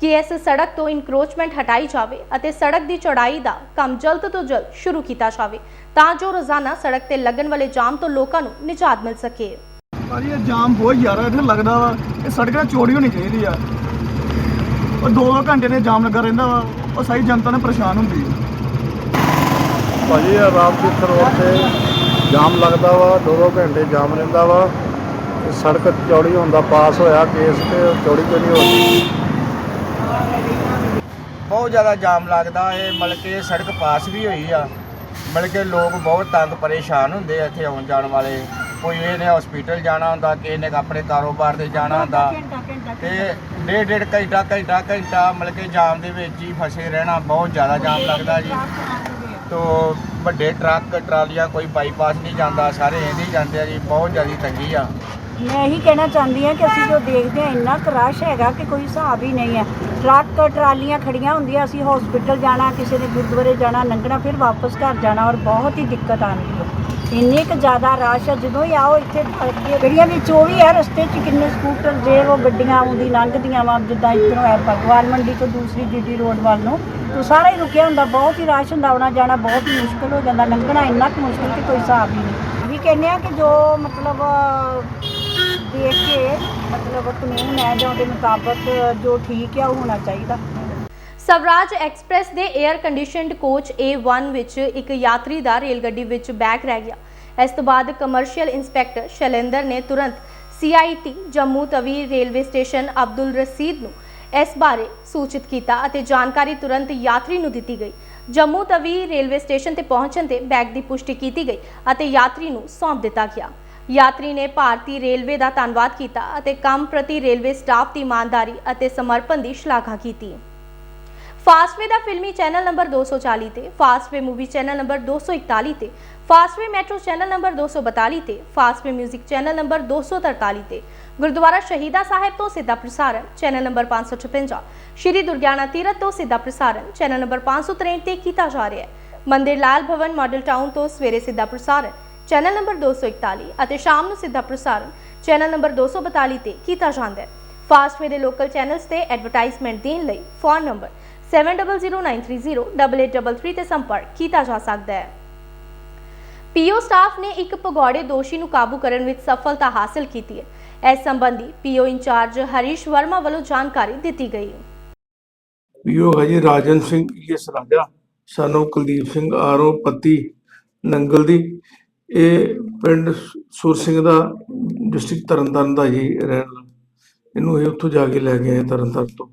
ਕਿ ਇਸ ਸੜਕ ਤੋਂ ਇਨਕਰੋਚਮੈਂਟ ਹਟਾਈ ਜਾਵੇ ਅਤੇ ਸੜਕ ਦੀ ਚੌੜਾਈ ਦਾ ਕੰਮ ਜਲਦ ਤੋਂ ਜਲਦ ਸ਼ੁਰੂ ਕੀਤਾ ਜਾਵੇ ਤਾਂ ਜੋ ਰੋਜ਼ਾਨਾ ਸੜਕ ਤੇ ਲੱਗਣ ਵਾਲੇ ਜਾਮ ਤੋਂ ਲੋਕਾਂ ਨੂੰ ਨਿਜਾਤ ਮਿਲ ਸਕੇ। ਭਾਜੀ ਇਹ ਜਾਮ ਬਹੁਤ ਜ਼ਿਆਦਾ ਇੱਥੇ ਲੱਗਦਾ ਵਾ ਇਹ ਸੜਕਾਂ ਚੌੜੀ ਹੋਣੀ ਚਾਹੀਦੀ ਆ। ਉਹ ਦੋ ਦੋ ਘੰਟੇ ਨੇ ਜਾਮ ਲੱਗਾ ਰਹਿੰਦਾ ਵਾ ਉਹ ਸਾਰੀ ਜਨਤਾ ਨੇ ਪਰੇਸ਼ਾਨ ਹੁੰਦੀ ਹੈ ਭਾਜੀ ਇਹ ਰਾਮਤੀਰਥ ਰੋਡ ਤੇ ਜਾਮ ਲੱਗਦਾ ਵਾ ਦੋ ਦੋ ਘੰਟੇ ਜਾਮ ਰਹਿੰਦਾ ਵਾ। ਤੇ ਸੜਕ ਚੌੜੀ ਹੋਣ ਦਾ ਪਾਸ ਹੋਇਆ ਕੇਸ ਤੇ ਚੌੜੀ ਕਿਉਂ ਨਹੀਂ ਹੋਈ। ਬਹੁਤ ਜ਼ਿਆਦਾ ਜਾਮ ਲੱਗਦਾ ਇਹ ਮਤਲਬ ਕਿ ਸੜਕ ਪਾਸ ਵੀ ਹੋਈ ਆ। ਮਤਲਬ ਕਿ ਲੋਕ ਬਹੁਤ ਤੰਗ ਪਰੇਸ਼ਾਨ ਹੁੰਦੇ ਆ ਇੱਥੇ ਆਉਣ ਜਾਣ ਵਾਲੇ। ਕੋਈ ਇਹਨੇ ਹਸਪੀਟਲ ਜਾਣਾ ਹੁੰਦਾ, ਕਿਸੇ ਨੇ ਆਪਣੇ ਕਾਰੋਬਾਰ ਤੇ ਜਾਣਾ ਹੁੰਦਾ। ਤੇ ਡੇਢ ਡੇਢ ਘੰਟਾ ਘੰਟਾ ਘੰਟਾ ਮਤਲਬ ਕਿ ਜਾਮ ਦੇ ਵਿੱਚ ਹੀ ਫਸੇ ਰਹਿਣਾ ਬਹੁਤ ਜ਼ਿਆਦਾ ਜਾਮ ਲੱਗਦਾ ਜੀ। ਤੋ ਵੱਡੇ ਟਰੱਕ, ਟਰਾਲੀਆਂ ਕੋਈ ਬਾਈਪਾਸ ਨਹੀਂ ਜਾਂਦਾ, ਸਾਰੇ ਇਹਦੇ ਹੀ ਜਾਂਦੇ ਆ ਜੀ, ਬਹੁਤ ਜ਼ਿਆਦਾ ਤੰਗੀ ਆ। ਮੈਂ ਇਹੀ ਕਹਿਣਾ ਚਾਹੁੰਦੀ ਹਾਂ ਕਿ ਅਸੀਂ ਜੋ ਦੇਖਦੇ ਹਾਂ, ਇੰਨਾ ਕੁ ਰਸ਼ ਹੈਗਾ ਕਿ ਕੋਈ ਹਿਸਾਬ ਹੀ ਨਹੀਂ ਹੈ। ਟਰੱਕ, ਟਰਾਲੀਆਂ ਖੜੀਆਂ ਹੁੰਦੀਆਂ, ਅਸੀਂ ਹਸਪੀਟਲ ਜਾਣਾ, ਕਿਸੇ ਨੇ ਗੁਰਦੁਆਰੇ ਜਾਣਾ, ਲੰਘਣਾ, ਫਿਰ ਵਾਪਸ ਘਰ ਜਾਣਾ ਔਰ ਬਹੁਤ ਹੀ ਦਿੱਕਤ ਆਉਂਦੀ ਹੈ। ਇੰਨੇ ਕੁ ਜ਼ਿਆਦਾ ਰਸ਼ ਹੈ ਜਦੋਂ ਹੀ ਆਓ ਇੱਥੇ, ਅੱਗੇ ਗੱਡੀਆਂ ਵਿੱਚ ਉਹ ਵੀ ਹੈ ਰਸਤੇ 'ਚ ਕਿੰਨੇ ਸਕੂਟਰ ਜੇ ਉਹ ਗੱਡੀਆਂ ਆਉਂਦੀ, ਲੰਘਦੀਆਂ ਵਾ, ਜਿੱਦਾਂ ਇੱਧਰੋਂ ਹੈ ਭਗਵਾਨ ਮੰਡੀ ਤੋਂ ਦੂਸਰੀ ਜੀਟੀ ਰੋਡ ਵੱਲ ਨੂੰ, ਤਾਂ ਸਾਰਾ ਹੀ ਰੁਕਿਆ ਹੁੰਦਾ, ਬਹੁਤ ਹੀ ਰਸ਼ ਹੁੰਦਾ, ਆਉਣਾ ਜਾਣਾ ਬਹੁਤ ਹੀ ਮੁਸ਼ਕਲ ਹੋ ਜਾਂਦਾ, ਲੰਘਣਾ ਇੰਨਾ ਕੁ ਮੁਸ਼ਕਲ ਕਿ ਕੋਈ ਹਿਸਾਬ ਹੀ ਨਹੀਂ। ਵੀ ਕਹਿੰਦੇ ਆ ਕਿ ਜੋ ਮਤਲਬ, ਦੇਖ ਕੇ, ਮਤਲਬ ਕਾਨੂੰਨ ਹੈ ਜਾਂ ਉਹਦੇ ਮੁਤਾਬਕ ਜੋ ਠੀਕ ਆ, ਉਹ ਹੋਣਾ ਚਾਹੀਦਾ। ਸਵਰਾਜ ਐਕਸਪ੍ਰੈਸ ਦੇ 에ਅਰ ਕੰਡੀਸ਼ਨਡ ਕੋਚ A1 ਵਿੱਚ ਇੱਕ ਯਾਤਰੀ ਦਾ ਰੇਲ ਗੱਡੀ ਵਿੱਚ ਬੈਗ ਰਹਿ ਗਿਆ। ਇਸ ਤੋਂ ਬਾਅਦ ਕਮਰਸ਼ੀਅਲ ਇੰਸਪੈਕਟਰ ਸ਼ੈਲੇਂਦਰ ਨੇ ਤੁਰੰਤ CIT Jammu Tawi railway station Abdul Rasheed ਨੂੰ ਇਸ ਬਾਰੇ ਸੂਚਿਤ ਕੀਤਾ ਅਤੇ ਜਾਣਕਾਰੀ ਤੁਰੰਤ ਯਾਤਰੀ ਨੂੰ ਦਿੱਤੀ ਗਈ। ਜੰਮੂ ਤਵੀ ਰੇਲਵੇ ਸਟੇਸ਼ਨ ਤੇ ਪਹੁੰਚਣ ਤੇ ਬੈਗ ਦੀ ਪੁਸ਼ਟੀ ਕੀਤੀ ਗਈ ਅਤੇ ਯਾਤਰੀ ਨੂੰ ਸੌਂਪ ਦਿੱਤਾ ਗਿਆ। ਯਾਤਰੀ ਨੇ ਭਾਰਤੀ ਰੇਲਵੇ ਦਾ ਧੰਨਵਾਦ ਕੀਤਾ ਅਤੇ ਕੰਮ ਪ੍ਰਤੀ ਰੇਲਵੇ ਸਟਾਫ ਦੀ ਇਮਾਨਦਾਰੀ ਅਤੇ ਸਮਰਪਣ ਦੀ ਸ਼ਲਾਘਾ ਕੀਤੀ। ਫਾਸਟਵੇ ਦਾ ਫਿਲਮੀ ਚੈਨਲ ਨੰਬਰ 240 ਤੇ, ਫਾਸਟਵੇ ਮੂਵੀ ਚੈਨਲ ਨੰਬਰ 241 ਤੇ ਫਾਸਟਵੇ ਮੈਟਰੋ ਚੈਨਲ ਨੰਬਰ 242 ਤੇ ਫਾਸਟਵੇ 뮤직 ਚੈਨਲ ਨੰਬਰ 243 ਤੇ, ਗੁਰਦੁਆਰਾ ਸ਼ਹੀਦਾ ਸਾਹਿਬ ਤੋਂ ਸਿੱਧਾ ਪ੍ਰਸਾਰਣ ਚੈਨਲ ਨੰਬਰ 556 ਸ਼੍ਰੀ ਦੁਰਗਿਆਨਾ ਤੀਰਥ ਤੋਂ ਸਿੱਧਾ ਪ੍ਰਸਾਰਣ ਚੈਨਲ ਨੰਬਰ 563 ਤੇ ਕੀਤਾ ਜਾ ਰਿਹਾ ਹੈ। ਮੰਦਿਰ ਲਾਲ ਭਵਨ ਮਾਡਲ ਟਾਊਨ ਤੋਂ ਸਵੇਰੇ ਸਿੱਧਾ ਪ੍ਰਸਾਰਣ ਚੈਨਲ ਨੰਬਰ 241 ਅਤੇ ਸ਼ਾਮ ਨੂੰ ਸਿੱਧਾ ਪ੍ਰਸਾਰਣ ਚੈਨਲ ਨੰਬਰ 242 ਤੇ ਕੀਤਾ ਜਾਂਦਾ ਹੈ। ਫਾਸਟਵੇ ਦੇ ਲੋਕਲ ਚੈਨਲਸ ਤੇ ਐਡਵਰਟਾਈਜ਼ਮੈਂਟ ਦੇਣ ਲਈ ਫੋਨ ਨੰਬਰ 7009308833 ਤੇ ਸੰਪਰਕ ਕੀਤਾ ਜਾ ਸਕਦਾ ਹੈ। ਪੀਓ ਸਟਾਫ ਨੇ ਇੱਕ ਭਗੌੜੇ ਦੋਸ਼ੀ ਨੂੰ ਕਾਬੂ ਕਰਨ ਵਿੱਚ ਸਫਲਤਾ ਹਾਸਲ ਕੀਤੀ ਹੈ। ਇਸ ਸੰਬੰਧੀ ਪੀਓ ਇੰਚਾਰਜ ਹਰੀਸ਼ ਵਰਮਾ ਵੱਲੋਂ ਜਾਣਕਾਰੀ ਦਿੱਤੀ ਗਈ ਪੀਓ ਹੈ ਰਾਜਨ ਸਿੰਘ ਇਸ ਰਾਜਾ। ਸਾਨੂੰ ਕੁਲਦੀਪ ਸਿੰਘ, ਆਰੋ ਪੱਤੀ, ਨੰਗਲ ਦੀ। ਇਹ ਪਿੰਡ ਸੁਰ ਸਿੰਘ ਦਾ, ਡਿਸਟ੍ਰਿਕਟ ਤਰਨਤਾਰਨ ਦਾ ਜੀ ਰਹਿਣ ਇਹਨੂੰ ਇਹ ਉੱਥੋਂ ਜਾ ਕੇ ਲੈ ਕੇ ਤਰਨਤਾਰਨ ਤੋਂ।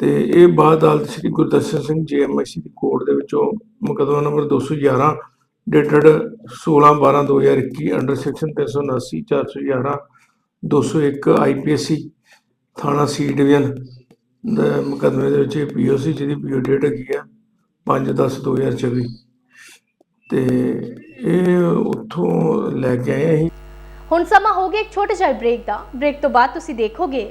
ਤੇ ਇਹ ਬਾਅਦ ਅਦਾਲਤ ਸ੍ਰੀ ਗੁਰਦਰਸ਼ਨ ਸਿੰਘ ਜੀਐਮਆਈਸੀ ਦੀ ਕੋਰਟ ਦੇ ਵਿੱਚੋਂ ਮੁਕੱਦਮਾ number 211 dated 16 12 2021 under section 379 411 201 IPC ਥਾਣਾ ਸੀ ਡਿਵੀਜ਼ਨ ਦੇ ਮੁਕੱਦਮੇ ਦੇ ਵਿੱਚ ਇਹ ਪੀਓਸੀ ਜਿਹਦੀ ਪੀਓ ਡੇਟ ਹੈਗੀ ਆ 5 10 2024 ਤੇ ਇਹ ਉੱਥੋਂ ਲੈ ਕੇ ਆਏ ਅਸੀਂ। ਹੁਣ ਸਮਾਂ ਹੋ ਗਿਆ ਇੱਕ ਛੋਟੇ ਜਿਹੇ ਬ੍ਰੇਕ ਦਾ। ਬ੍ਰੇਕ ਤੋਂ ਬਾਅਦ ਤੁਸੀਂ ਦੇਖੋਗੇ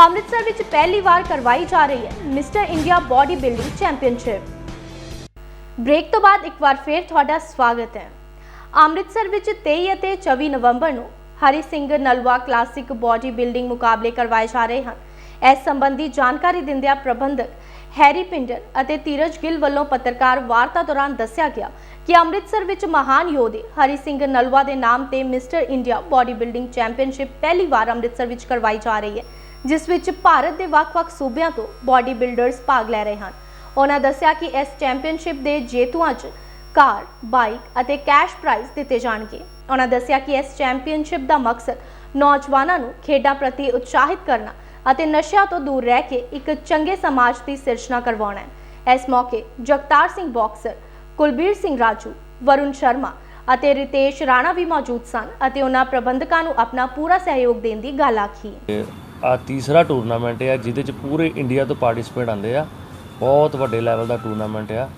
ਅੰਮ੍ਰਿਤਸਰ ਵਿੱਚ ਪਹਿਲੀ ਵਾਰ ਕਰਵਾਈ ਜਾ ਰਹੀ ਹੈ mister India body building championship. Break ਤੋਂ ਬਾਅਦ ਇੱਕ ਵਾਰ ਫੇਰ ਤੁਹਾਡਾ ਸਵਾਗਤ ਹੈ। ਅੰਮ੍ਰਿਤਸਰ ਵਿੱਚ 23 ਅਤੇ 24 ਨਵੰਬਰ ਨੂੰ Hari Singh Nalwa classic body building ਮੁਕਾਬਲੇ ਕਰਵਾਏ ਜਾ ਰਹੇ ਹਨ। ਇਸ ਸੰਬੰਧੀ ਜਾਣਕਾਰੀ ਦਿੰਦਿਆਂ ਪ੍ਰਬੰਧਕ ਹੈਰੀ ਪਿੰਡਰ ਅਤੇ ਧੀਰਜ ਗਿੱਲ ਵੱਲੋਂ ਪੱਤਰਕਾਰ ਵਾਰਤਾ ਦੌਰਾਨ ਦੱਸਿਆ ਗਿਆ ਕਿ ਅੰਮ੍ਰਿਤਸਰ ਵਿੱਚ ਮਹਾਨ ਯੋਧੇ ਹਰੀ ਸਿੰਘ ਨਲਵਾ ਦੇ ਨਾਮ ਤੇ mister India body building championship ਪਹਿਲੀ ਵਾਰ ਅੰਮ੍ਰਿਤਸਰ ਵਿੱਚ ਕਰਵਾਈ ਜਾ ਰਹੀ ਹੈ। ਜਿਸ ਵਿੱਚ ਭਾਰਤ ਦੇ ਵੱਖ-ਵੱਖ ਸੂਬਿਆਂ ਤੋਂ ਬਾਡੀ ਬਿਲਡਰਸ ਭਾਗ ਲੈ ਰਹੇ ਹਨ। ਉਹਨਾਂ ਦੱਸਿਆ ਕਿ ਇਸ ਚੈਂਪੀਅਨਸ਼ਿਪ ਦੇ ਜੇਤੂਆਂ 'ਚ ਕਾਰ ਬਾਈਕ ਅਤੇ ਕੈਸ਼ ਪ੍ਰਾਈਜ਼ ਦਿੱਤੇ ਜਾਣਗੇ। ਉਹਨਾਂ ਦੱਸਿਆ ਕਿ ਇਸ ਚੈਂਪੀਅਨਸ਼ਿਪ ਦਾ ਮਕਸਦ ਨੌਜਵਾਨਾਂ ਨੂੰ ਖੇਡਾਂ ਪ੍ਰਤੀ ਉਤਸ਼ਾਹਿਤ ਕਰਨਾ ਅਤੇ ਨਸ਼ਿਆਂ ਤੋਂ ਦੂਰ ਰਹਿ ਕੇ ਇੱਕ ਚੰਗੇ ਸਮਾਜ ਦੀ ਸਿਰਜਣਾ ਕਰਵਾਉਣਾ ਹੈ। ਇਸ ਮੌਕੇ ਜਗਤਾਰ ਸਿੰਘ ਬਾਕਸਰ ਕੁਲਬੀਰ ਸਿੰਘ ਰਾਜੂ, ਵਰੁਣ ਸ਼ਰਮਾ ਅਤੇ ਰਿਤੇਸ਼ ਰਾਣਾ ਵੀ ਮੌਜੂਦ ਸਨ ਅਤੇ ਉਹਨਾਂ ਪ੍ਰਬੰਧਕਾਂ ਨੂੰ ਆਪਣਾ ਪੂਰਾ ਸਹਿਯੋਗ ਦੇਣ ਦੀ ਗੱਲ ਆਖੀ। ਆ ਤੀਸਰਾ ਟੂਰਨਾਮੈਂਟ ਆ, ਜਿਹਦੇ ਚ ਪੂਰੇ ਇੰਡੀਆ ਤੋਂ ਪਾਰਟਿਸਿਪੇਟ ਆਉਂਦੇ ਆ। ਬਹੁਤ ਵੱਡੇ ਲੈਵਲ ਦਾ ਟੂਰਨਾਮੈਂਟ ਆ।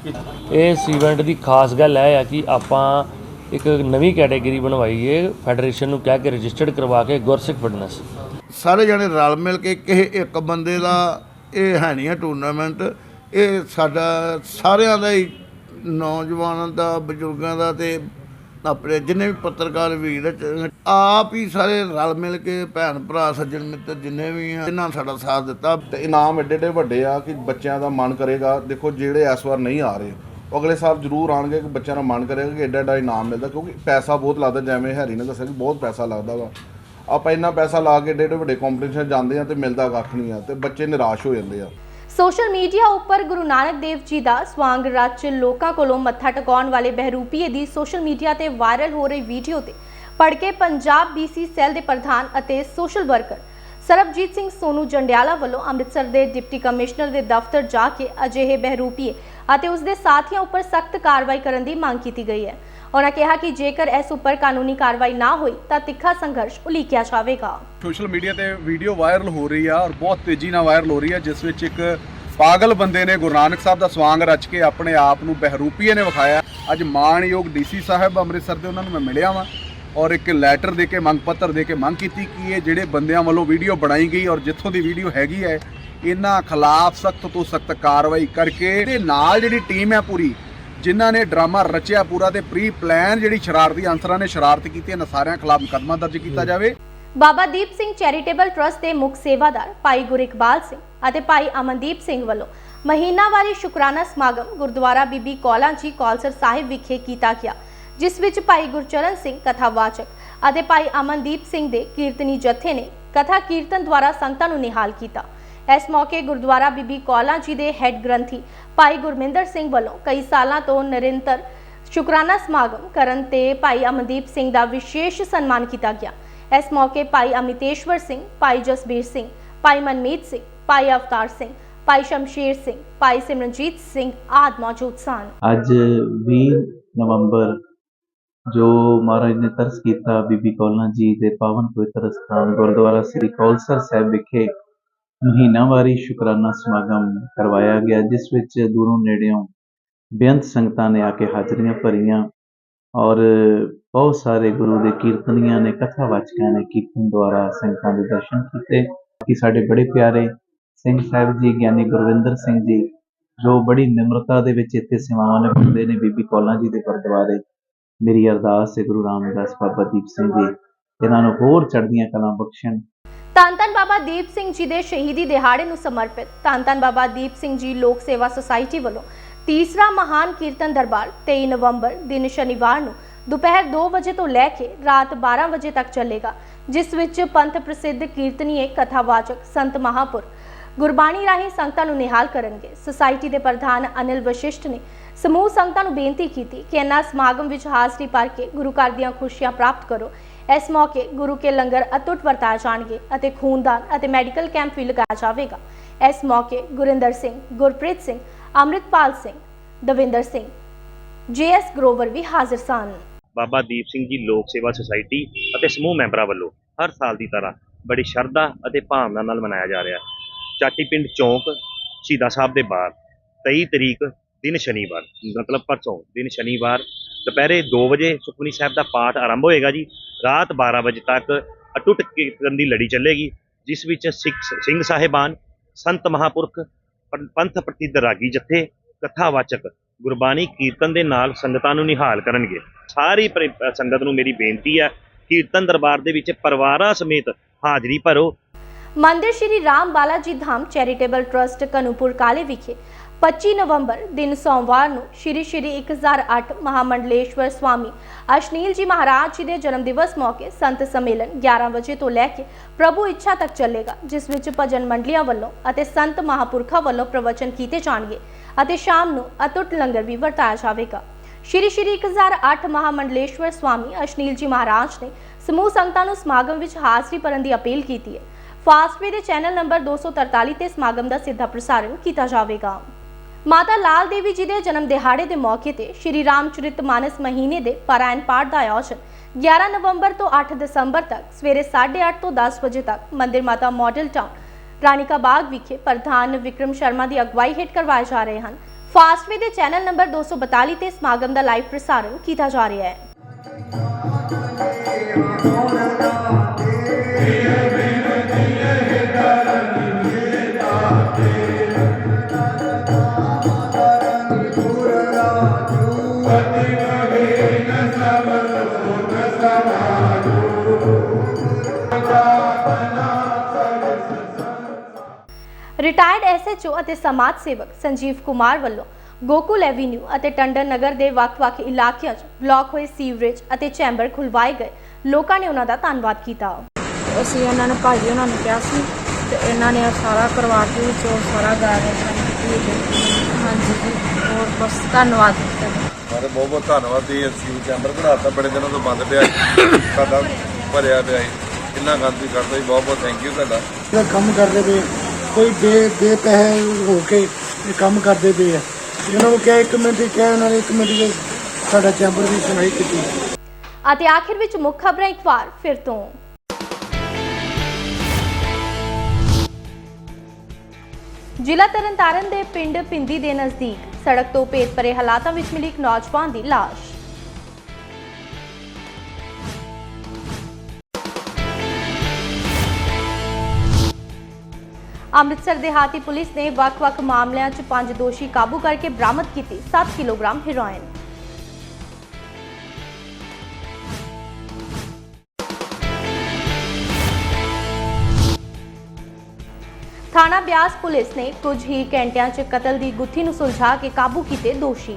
ਇਸ ਇਵੈਂਟ ਦੀ ਖਾਸ ਗੱਲ ਇਹ ਆ ਕਿ ਆਪਾਂ ਇੱਕ ਨਵੀਂ ਕੈਟਾਗਰੀ ਬਣਵਾਈ ਹੈ ਫੈਡਰੇਸ਼ਨ ਨੂੰ ਕਹਿ ਕੇ ਰਜਿਸਟਰਡ ਕਰਵਾ ਕੇ ਗੁਰਸਿੱਖ ਫਿਟਨੈਸ ਸਾਰੇ ਜਣੇ ਰਲ ਮਿਲ ਕੇ ਕਿਸੇ ਇੱਕ ਬੰਦੇ ਦਾ ਇਹ ਹੈ ਨਹੀਂ ਹੈ ਟੂਰਨਾਮੈਂਟ। ਇਹ ਸਾਡਾ ਸਾਰਿਆਂ ਦਾ ਹੀ, ਨੌਜਵਾਨਾਂ ਦਾ, ਬਜ਼ੁਰਗਾਂ ਦਾ ਤੇ ਆਪਣੇ ਜਿੰਨੇ ਵੀ ਪੱਤਰਕਾਰ ਵੀਰ ਆਪ ਹੀ ਸਾਰੇ ਰਲ ਮਿਲ ਕੇ ਭੈਣ ਭਰਾ, ਸੱਜਣ ਮਿੱਤਰ ਜਿੰਨੇ ਵੀ ਆ, ਇਹਨਾਂ ਨੇ ਸਾਡਾ ਸਾਥ ਦਿੱਤਾ। ਤੇ ਇਨਾਮ ਐਡੇ ਐਡੇ ਵੱਡੇ ਆ ਕਿ ਬੱਚਿਆਂ ਦਾ ਮਨ ਕਰੇਗਾ। ਦੇਖੋ, ਜਿਹੜੇ ਇਸ ਵਾਰ ਨਹੀਂ ਆ ਰਹੇ, ਉਹ ਅਗਲੇ ਸਾਲ ਜ਼ਰੂਰ ਆਣਗੇ ਕਿ ਬੱਚਿਆਂ ਦਾ ਮਨ ਕਰੇਗਾ ਕਿ ਐਡਾ ਐਡਾ ਇਨਾਮ ਮਿਲਦਾ, ਕਿਉਂਕਿ ਪੈਸਾ ਬਹੁਤ ਲੱਗਦਾ, ਜਿਵੇਂ ਹੈਰੀ ਨੇ ਦੱਸਿਆ ਕਿ ਬਹੁਤ ਪੈਸਾ ਲੱਗਦਾ ਵਾ। ਆਪਾਂ ਇੰਨਾ ਪੈਸਾ ਲਾ ਕੇ ਐਡੇ ਐਡੇ ਵੱਡੇ ਕੰਪੀਟੀਸ਼ਨ ਜਾਂਦੇ ਆ ਤੇ ਮਿਲਦਾ ਕੱਖ ਨਹੀਂ ਆ, ਤੇ ਬੱਚੇ ਨਿਰਾਸ਼ ਹੋ ਜਾਂਦੇ ਆ। ਸੋਸ਼ਲ ਮੀਡੀਆ ਉੱਪਰ ਗੁਰੂ ਨਾਨਕ ਦੇਵ ਜੀ ਦਾ ਸਵਾਂਗ ਰਚ ਲੋਕਾਂ ਕੋਲੋਂ ਮੱਥਾ ਟਿਕਾਉਣ ਵਾਲੇ ਬਹਿਰੂਪੀਏ ਦੀ ਸੋਸ਼ਲ ਮੀਡੀਆ ਤੇ ਵਾਇਰਲ ਹੋ ਰਹੀ ਵੀਡੀਓ ਤੇ ਪੜ੍ਹ ਕੇ ਪੰਜਾਬ ਬੀਸੀ ਸੈੱਲ ਦੇ ਪ੍ਰਧਾਨ ਅਤੇ ਸੋਸ਼ਲ ਵਰਕਰ ਸਰਬਜੀਤ ਸਿੰਘ ਸੋਨੂ ਜੰਡਿਆਲਾ ਵੱਲੋਂ ਅੰਮ੍ਰਿਤਸਰ ਦੇ ਡਿਪਟੀ ਕਮਿਸ਼ਨਰ ਦੇ ਦਫ਼ਤਰ ਜਾ ਕੇ ਅਜਿਹੇ ਬਹਿਰੂਪੀਏ ਅਤੇ ਉਸ ਦੇ ਸਾਥੀਆਂ ਉੱਪਰ ਸਖਤ ਕਾਰਵਾਈ ਕਰਨ ਦੀ ਮੰਗ ਕੀਤੀ ਗਈ ਹੈ। ਉਹਨਾਂ ਕਿਹਾ ਕਿ ਜੇਕਰ ਇਸ ਉੱਪਰ ਕਾਨੂੰਨੀ ਕਾਰਵਾਈ ਨਾ ਹੋਈ, ਤਾਂ ਤਿੱਖਾ ਸੰਘਰਸ਼ ਉਲੀਕਿਆ ਜਾਵੇਗਾ। ਸੋਸ਼ਲ ਮੀਡੀਆ ਤੇ ਵੀਡੀਓ ਵਾਇਰਲ ਹੋ ਰਹੀ ਆ ਔਰ ਬਹੁਤ ਤੇਜ਼ੀ ਨਾਲ ਵਾਇਰਲ ਹੋ ਰਹੀ ਆ, ਜਿਸ ਵਿੱਚ ਇੱਕ ਪਾਗਲ ਬੰਦੇ ਨੇ ਗੁਰੂ ਨਾਨਕ ਸਾਹਿਬ ਦਾ ਸਵਾਂਗ ਰਚ ਕੇ ਆਪਣੇ ਆਪ ਨੂੰ ਬਹਿਰੂਪੀਏ ਨੇ ਵਿਖਾਇਆ। ਅੱਜ ਮਾਣਯੋਗ ਡੀਸੀ ਸਾਹਿਬ ਅੰਮ੍ਰਿਤਸਰ ਦੇ ਉਹਨਾਂ ਨੂੰ ਮੈਂ ਮਿਲਿਆ ਵਾਂ ਔਰ ਇੱਕ ਲੈਟਰ ਦੇ ਕੇ ਮੰਗ ਪੱਤਰ ਦੇ ਕੇ ਮੰਗ ਕੀਤੀ ਕਿ ਇਹ ਜਿਹੜੇ ਬੰਦਿਆਂ ਵੱਲੋਂ ਵੀਡੀਓ ਬਣਾਈ ਗਈ ਔਰ ਜਿੱਥੋਂ ਦੀ ਵੀਡੀਓ ਹੈਗੀ ਹੈ, ਇਹਨਾਂ ਖਿਲਾਫ ਸਖਤ ਤੋਂ ਸਖਤ ਕਾਰਵਾਈ ਕਰਕੇ ਇਹਦੇ ਨਾਲ ਜਿਹੜੀ ਟੀਮ ਹੈ ਪੂਰੀ ਜਿਨ੍ਹਾਂ ਨੇ ਡਰਾਮਾ ਰਚਿਆ ਪੂਰਾ ਤੇ ਪ੍ਰੀ ਪਲਾਨ ਜਿਹੜੀ ਸ਼ਰਾਰਤੀ ਅਨਸਰਾਂ ਨੇ ਸ਼ਰਾਰਤ ਕੀਤੀ ਇਹਨਾਂ ਸਾਰਿਆਂ ਖਿਲਾਫ ਮੁਕੱਦਮਾ ਦਰਜ ਕੀਤਾ ਜਾਵੇ। ਬਾਬਾ ਦੀਪ ਸਿੰਘ ਚੈਰੀਟੇਬਲ ਟਰਸਟ ਦੇ ਮੁੱਖ ਸੇਵਾਦਾਰ ਭਾਈ ਗੁਰਿਕਬਾਲ ਸਿੰਘ ਅਤੇ ਭਾਈ ਅਮਨਦੀਪ ਸਿੰਘ ਵੱਲੋਂ ਮਹੀਨਾਵਾਰੀ ਸ਼ੁਕਰਾਨਾ ਸਮਾਗਮ ਗੁਰਦੁਆਰਾ ਬੀਬੀ ਕੌਲਾਂ ਜੀ ਕੌਲਸਰ ਸਾਹਿਬ ਵਿਖੇ ਕੀਤਾ ਗਿਆ ਜਿਸ ਵਿੱਚ ਭਾਈ ਗੁਰਚਰਨ ਸਿੰਘ ਕਥਾਵਾਚਕ ਅਤੇ ਭਾਈ ਅਮਨਦੀਪ ਸਿੰਘ ਦੇ ਕੀਰਤਨੀ ਜਥੇ ਨੇ ਕਥਾ ਕੀਰਤਨ ਦੁਆਰਾ ਸੰਗਤਾਂ ਨੂੰ ਨਿਹਾਲ ਕੀਤਾ। ਇਸ ਮੌਕੇ ਗੁਰਦੁਆਰਾ ਬੀਬੀ ਕੌਲਾਂ ਜੀ ਦੇ ਹੈੱਡ ਗ੍ਰੰਥੀ ਭਾਈ ਗੁਰਮਿੰਦਰ ਸਿੰਘ ਵੱਲੋਂ ਕਈ ਸਾਲਾਂ ਤੋਂ ਨਿਰੰਤਰ ਸ਼ੁਕਰਾਨਾ ਸਮਾਗਮ ਕਰਨ ਤੇ ਭਾਈ ਅਮਨਦੀਪ ਸਿੰਘ ਦਾ ਵਿਸ਼ੇਸ਼ ਸਨਮਾਨ ਕੀਤਾ ਗਿਆ। ਇਸ ਮੌਕੇ ਭਾਈ ਅਮਿਤੇਸ਼ਵਰ ਸਿੰਘ, ਭਾਈ ਜਸਬੀਰ ਸਿੰਘ, ਭਾਈ ਮਨਮੀਤ ਸਿੰਘ, ਭਾਈ ਅਵਤਾਰ ਸਿੰਘ, ਭਾਈ ਸ਼ਮਸ਼ੀਰ ਸਿੰਘ, ਭਾਈ ਸਿਮਰਨਜੀਤ ਸਿੰਘ ਆਦਿ ਮੌਜੂਦ ਸਨ। ਅੱਜ 20 ਨਵੰਬਰ ਜੋ ਮਹਾਰਾਜ ਨੇ ਤਰਸ ਕੀਤਾ ਬੀਬੀ ਕੌਲਾਂ ਜੀ ਦੇ ਪਾਵਨ ਪਵਿੱਤਰ ਸਥਾਨ ਗੁਰਦੁਆਰਾ ਸ੍ਰੀ ਕੌਲਸਰ ਸਾਹਿਬ ਵਿਖੇ ਮਹੀਨਾਵਾਰੀ ਸ਼ੁਕਰਾਨਾ ਸਮਾਗਮ ਕਰਵਾਇਆ ਗਿਆ, ਜਿਸ ਵਿੱਚ ਦੂਰੋਂ ਨੇੜਿਓਂ ਬੇਅੰਤ ਸੰਗਤਾਂ ਨੇ ਆ ਕੇ ਹਾਜ਼ਰੀਆਂ ਭਰੀਆਂ ਔਰ ਬਹੁਤ ਸਾਰੇ ਗੁਰੂ ਦੇ ਕੀਰਤਨੀਆਂ ਨੇ ਕਥਾਵਾਚਕਾਂ ਨੇ ਕੀਰਤਨ ਦੁਆਰਾ ਸੰਗਤਾਂ ਦੇ ਦਰਸ਼ਨ ਕੀਤੇ। ਕਿ ਸਾਡੇ ਬੜੇ ਪਿਆਰੇ ਸਿੰਘ ਸਾਹਿਬ ਜੀ, ਗਿਆਨੀ ਗੁਰਵਿੰਦਰ ਸਿੰਘ ਜੀ, ਜੋ ਬੜੀ ਨਿਮਰਤਾ ਦੇ ਵਿੱਚ ਇੱਥੇ ਸੇਵਾਵਾਂ ਨਿਭਾਉਂਦੇ ਨੇ, ਬੀਬੀ ਕੌਲਾਂ ਜੀ ਦੇ ਗੁਰਦੁਆਰੇ, ਮੇਰੀ ਅਰਦਾਸ ਹੈ ਗੁਰੂ ਰਾਮਦਾਸ ਬਾਬਾ ਦੀਪ ਸਿੰਘ ਜੀ, ਇਹਨਾਂ ਨੂੰ ਹੋਰ ਚੜ੍ਹਦੀਆਂ ਕਲਾਂ ਬਖਸ਼ਣ। ਧੰਨ ਧੰਨ ਬਾਬਾ ਦੀਪ ਸਿੰਘ ਜੀ ਦੇ ਸ਼ਹੀਦੀ ਦਿਹਾੜੇ ਨੂੰ ਸਮਰਪਿਤ ਧੰਨ ਬਾਬਾ ਦੀਪ ਸਿੰਘ ਜੀ ਲੋਕ ਸੇਵਾ ਸੁਸਾਇਟੀ ਵੱਲੋਂ ਤੀਸਰਾ ਮਹਾਨ ਕੀਰਤਨ ਦਰਬਾਰ 23 ਨਵੰਬਰ ਦਿਨ ਸ਼ਨੀਵਾਰ ਨੂੰ ਦੁਪਹਿਰ 2 ਵਜੇ ਤੋਂ ਲੈ ਕੇ ਰਾਤ 12 ਵਜੇ ਤੱਕ ਚੱਲੇਗਾ, ਜਿਸ ਵਿੱਚ ਪੰਥ ਪ੍ਰਸਿੱਧ ਕੀਰਤਨੀਏ, ਕਥਾਵਾਚਕ ਸੰਤ ਮਹਾਪੁਰ ਗੁਰਬਾਣੀ ਰਾਹੀਂ ਸੰਗਤਾਂ ਨੂੰ ਨਿਹਾਲ ਕਰਨਗੇ। ਸੁਸਾਇਟੀ ਦੇ ਪ੍ਰਧਾਨ ਅਨਿਲ ਵਸ਼ਿਸ਼ਟ ਨੇ ਸਮੂਹ ਸੰਗਤਾਂ ਨੂੰ ਬੇਨਤੀ ਕੀਤੀ ਕਿ ਇਹਨਾਂ ਸਮਾਗਮ ਵਿੱਚ ਹਾਜ਼ਰੀ ਭਰ ਕੇ ਗੁਰੂ ਘਰ ਦੀਆਂ ਖੁਸ਼ੀਆਂ ਪ੍ਰਾਪਤ ਕਰੋ। ਇਸ ਮੌਕੇ ਗੁਰੂ ਕੇ ਲੰਗਰ ਅਟੁੱਟ ਵਰਤਾਏ ਜਾਣਗੇ ਅਤੇ ਖੂਨਦਾਨ ਅਤੇ ਮੈਡੀਕਲ ਕੈਂਪ ਵੀ ਲਗਾਇਆ ਜਾਵੇਗਾ। ਇਸ ਮੌਕੇ ਗੁਰਿੰਦਰ ਸਿੰਘ, ਗੁਰਪ੍ਰੀਤ ਸਿੰਘ, ਅੰਮ੍ਰਿਤਪਾਲ ਸਿੰਘ, ਦਵਿੰਦਰ ਸਿੰਘ, ਜੇਐਸ ਗਰੋਵਰ ਵੀ ਹਾਜ਼ਰ ਸਨ। ਬਾਬਾ ਦੀਪ ਸਿੰਘ ਜੀ ਲੋਕ ਸੇਵਾ ਸੁਸਾਇਟੀ ਅਤੇ ਸਮੂਹ ਮੈਂਬਰਾਂ ਵੱਲੋਂ ਹਰ ਸਾਲ ਦੀ ਤਰ੍ਹਾਂ ਬੜੀ ਸ਼ਰਧਾ ਅਤੇ ਭਾਵਨਾ ਨਾਲ ਮਨਾਇਆ ਜਾ ਰਿਹਾ ਹੈ। ਚਾਟੀ ਪਿੰਡ ਚੌਂਕ, ਸ਼ਹੀਦਾਂ ਸਾਹਿਬ ਦੇ ਬਾਹਰ 23 ਤਰੀਕ ਦਿਨ ਸ਼ਨੀਵਾਰ, ਮਤਲਬ ਪਰਸੋਂ ਦਿਨ ਸ਼ਨੀਵਾਰ ਦੁਪਹਿਰੇ 2 ਵਜੇ ਸੁਖਮਨੀ ਸਾਹਿਬ ਦਾ ਪਾਠ ਆਰੰਭ ਹੋਏਗਾ ਜੀ। ਰਾਤ 12 ਵਜੇ ਤੱਕ ਅਟੁੱਟ ਕੀਰਤਨ ਦੀ ਲੜੀ ਚੱਲੇਗੀ, ਜਿਸ ਵਿੱਚ ਸਿੱਖ ਸਿੰਘ ਸਾਹਿਬਾਨ, ਸੰਤ ਮਹਾਪੁਰਖ ਪੰਥ ਪ੍ਰਤੀਤ ਰਾਗੀ ਜਥੇ, ਕਥਾਵਾਚਕ, ਗੁਰਬਾਣੀ ਕੀਰਤਨ ਦੇ ਨਾਲ ਸੰਗਤਾਂ ਨੂੰ ਨਿਹਾਲ ਕਰਨਗੇ। ਸਾਰੀ ਸੰਗਤ ਨੂੰ ਮੇਰੀ ਬੇਨਤੀ ਹੈ, ਕੀਰਤਨ ਦਰਬਾਰ ਦੇ ਵਿੱਚ ਪਰਿਵਾਰਾਂ ਸਮੇਤ ਹਾਜ਼ਰੀ ਭਰੋ। ਮੰਦਿਰ ਸ਼੍ਰੀ ਰਾਮ ਬਾਲਾ ਜੀ ਧਾਮ ਚੈਰੀਟੇਬਲ ਟਰਸਟ, ਕਨੂਪੁਰ ਕਾਲੇ ਵਿਖੇ 25 ਨਵੰਬਰ ਦਿਨ ਸੋਮਵਾਰ ਨੂੰ ਸ਼੍ਰੀ ਸ਼੍ਰੀ 1008 ਮਹਾਮੰਡਲੇਸ਼ਵਰ ਸਵਾਮੀ ਅਸ਼ਨੀਲ ਜੀ ਮਹਾਰਾਜ ਜੀ ਦੇ ਜਨਮ ਦਿਵਸ ਮੌਕੇ ਸੰਤ ਸੰਮੇਲਨ 11 ਵਜੇ ਤੋਂ ਲੈ ਕੇ ਪ੍ਰਭੂ ਇੱਛਾ ਤੱਕ ਚੱਲੇਗਾ, ਜਿਸ ਵਿੱਚ ਭਜਨ ਮੰਡਲੀਆਂ ਵੱਲੋਂ ਅਤੇ ਸੰਤ ਮਹਾਪੁਰਖਾਂ ਵੱਲੋਂ ਪ੍ਰਵਚਨ ਕੀਤੇ ਜਾਣਗੇ ਅਤੇ ਸ਼ਾਮ ਨੂੰ ਅਟੁੱਟ ਲੰਗਰ ਵੀ ਵਰਤਾਇਆ ਜਾਵੇਗਾ। ਸ਼੍ਰੀ ਸ਼੍ਰੀ 1008 ਮਹਾਮੰਡਲੇਸ਼ਵਰ ਸਵਾਮੀ ਅਸ਼ਨੀਲ ਜੀ ਮਹਾਰਾਜ ਨੇ ਸਮੂਹ ਸੰਗਤਾਂ ਨੂੰ ਸਮਾਗਮ ਵਿੱਚ ਹਾਜ਼ਰੀ ਭਰਨ ਦੀ ਅਪੀਲ ਕੀਤੀ ਹੈ। ਫਾਸਟਵੇ ਦੇ ਚੈਨਲ ਨੰਬਰ 243 ਤੇ ਸਮਾਗਮ ਦਾ ਸਿੱਧਾ ਪ੍ਰਸਾਰਣ ਕੀਤਾ ਜਾਵੇਗਾ। ਮਾਤਾ ਲਾਲ ਦੇਵੀ ਜੀ ਦੇ ਜਨਮ ਦਿਹਾੜੇ ਦੇ ਮੌਕੇ ਤੇ ਸ਼੍ਰੀ ਰਾਮਚਰਿਤ ਮਾਨਸ ਮਹੀਨੇ ਦੇ ਪਾਰਾਇਣ ਪਾਠ ਦਾ ਆਯੋਜਨ 11 ਨਵੰਬਰ ਤੋਂ 8 ਦਸੰਬਰ ਤੱਕ ਸਵੇਰੇ 8:30 ਤੋਂ 10 ਵਜੇ ਤੱਕ ਮੰਦਿਰ ਮਾਤਾ ਮਾਡਲ ਟਾਊਨ ਰਾਣੀਕਾ ਬਾਗ ਵਿਖੇ ਪ੍ਰਧਾਨ ਵਿਕਰਮ ਸ਼ਰਮਾ ਦੀ ਅਗਵਾਈ ਹੇਠ ਕਰਵਾਏ ਜਾ ਰਹੇ ਹਨ। ਫਾਸਟਵੇ ਦੇ ਚੈਨਲ ਨੰਬਰ 242 ਤੇ ਸਮਾਗਮ ਦਾ ਲਾਈਵ ਪ੍ਰਸਾਰਣ ਕੀਤਾ ਜਾ ਰਿਹਾ ਹੈ। ਰਿਟਾਇਰਡ ਐਸਐਚਓ ਅਤੇ ਸਮਾਜ ਸੇਵਕ ਸੰਜੀਵ ਕੁਮਾਰ ਵੱਲੋਂ ਗੋਕੁਲ ਐਵੀਨਿਊ ਅਤੇ ਟੰਡਨ ਨਗਰ ਦੇ ਵੱਖ-ਵੱਖ ਇਲਾਕਿਆਂ 'ਚ ਬਲਾਕ ਹੋਏ ਸੀਵਰੇਜ ਅਤੇ ਚੈਂਬਰ ਖੁਲਵਾਏ ਗਏ। ਲੋਕਾਂ ਨੇ ਉਹਨਾਂ ਦਾ ਧੰਨਵਾਦ ਕੀਤਾ। ਅਸੀਂ ਇਹਨਾਂ ਨੇ ਭਾਜੀ ਉਹਨਾਂ ਨੂੰ ਕਿਹਾ ਸੀ ਤੇ ਇਹਨਾਂ ਨੇ ਸਾਰਾ ਕਰਵਾ ਕੇ ਵਿੱਚੋਂ ਸਾਰਾ ਗਾ ਰਹੇ ਹਾਂਜੀ ਜੀ ਹੋਰ ਬਸ ਧੰਨਵਾਦ। ਸਾਰੇ ਬਹੁਤ ਬਹੁਤ ਧੰਨਵਾਦ। ਜੀ ਅਸੀਂ ਚੈਂਬਰ ਬਣਾਤਾ ਬੜੇ ਦਿਨਾਂ ਤੋਂ ਬੰਦ ਪਿਆ ਸੀ। ਸਾਡਾ ਭਰਿਆ ਪਿਆ ਸੀ ਕਿੰਨਾ ਗੰਦ ਵੀ ਕਰਦਾ ਜੀ ਬਹੁਤ ਬਹੁਤ ਥੈਂਕ ਯੂ ਤੁਹਾਡਾ ਜਿਹੜਾ ਕੰਮ ਕਰਦੇ ਪਏ ਕੋਈ ਬੇ ਬੇ ਪੈਸੇ ਹੋ ਕੇ ਇਹ ਕੰਮ ਕਰਦੇ ਪਏ ਆ। ਇਹਨਾਂ ਨੂੰ ਕਿਹਾ, ਇੱਕ ਮਿੰਟ ਹੀ ਕਿਹਾ ਉਹਨਾਂ ਨੇ ਇੱਕ ਮਿੰਟ ਦੇ ਸਾਡਾ ਚੈਂਬਰ ਦੀ ਸੁਣਾਈ ਕੀਤੀ। ਅਤੇ ਆਖਿਰ ਵਿੱਚ ਮੁੱਖ ਖਬਰਾਂ ਇੱਕ ਵਾਰ ਫਿਰ ਤੋਂ। ਜ਼ਿਲ੍ਹਾ ਤਰਨਤਾਰਨ ਦੇ ਪਿੰਡ ਪਿੰਦੀ ਦੇ ਨਜ਼ਦੀਕ ਸੜਕ ਤੋਂ ਭੇਤ ਭਰੇ ਹਾਲਾਤਾਂ ਵਿੱਚ ਮਿਲੀ ਇੱਕ ਨੌਜਵਾਨ ਦੀ ਲਾਸ਼। ਅੰਮ੍ਰਿਤਸਰ ਦੇਹਾਤੀ ਪੁਲਿਸ ਨੇ ਵੱਖ-ਵੱਖ ਮਾਮਲਿਆਂ 'ਚ ਪੰਜ ਦੋਸ਼ੀ ਕਾਬੂ ਕਰਕੇ ਬਰਾਮਦ ਕੀਤੀ 7 ਕਿਲੋਗ੍ਰਾਮ ਹੈਰੋਇਨ ਥਾਣਾ ਬਿਆਸ ਪੁਲਿਸ ਨੇ ਕੁਝ ਹੀ ਘੰਟਿਆਂ 'ਚ ਕਤਲ ਦੀ ਗੁੱਥੀ ਨੂੰ ਸੁਲਝਾ ਕੇ ਕਾਬੂ ਕੀਤੇ ਦੋਸ਼ੀ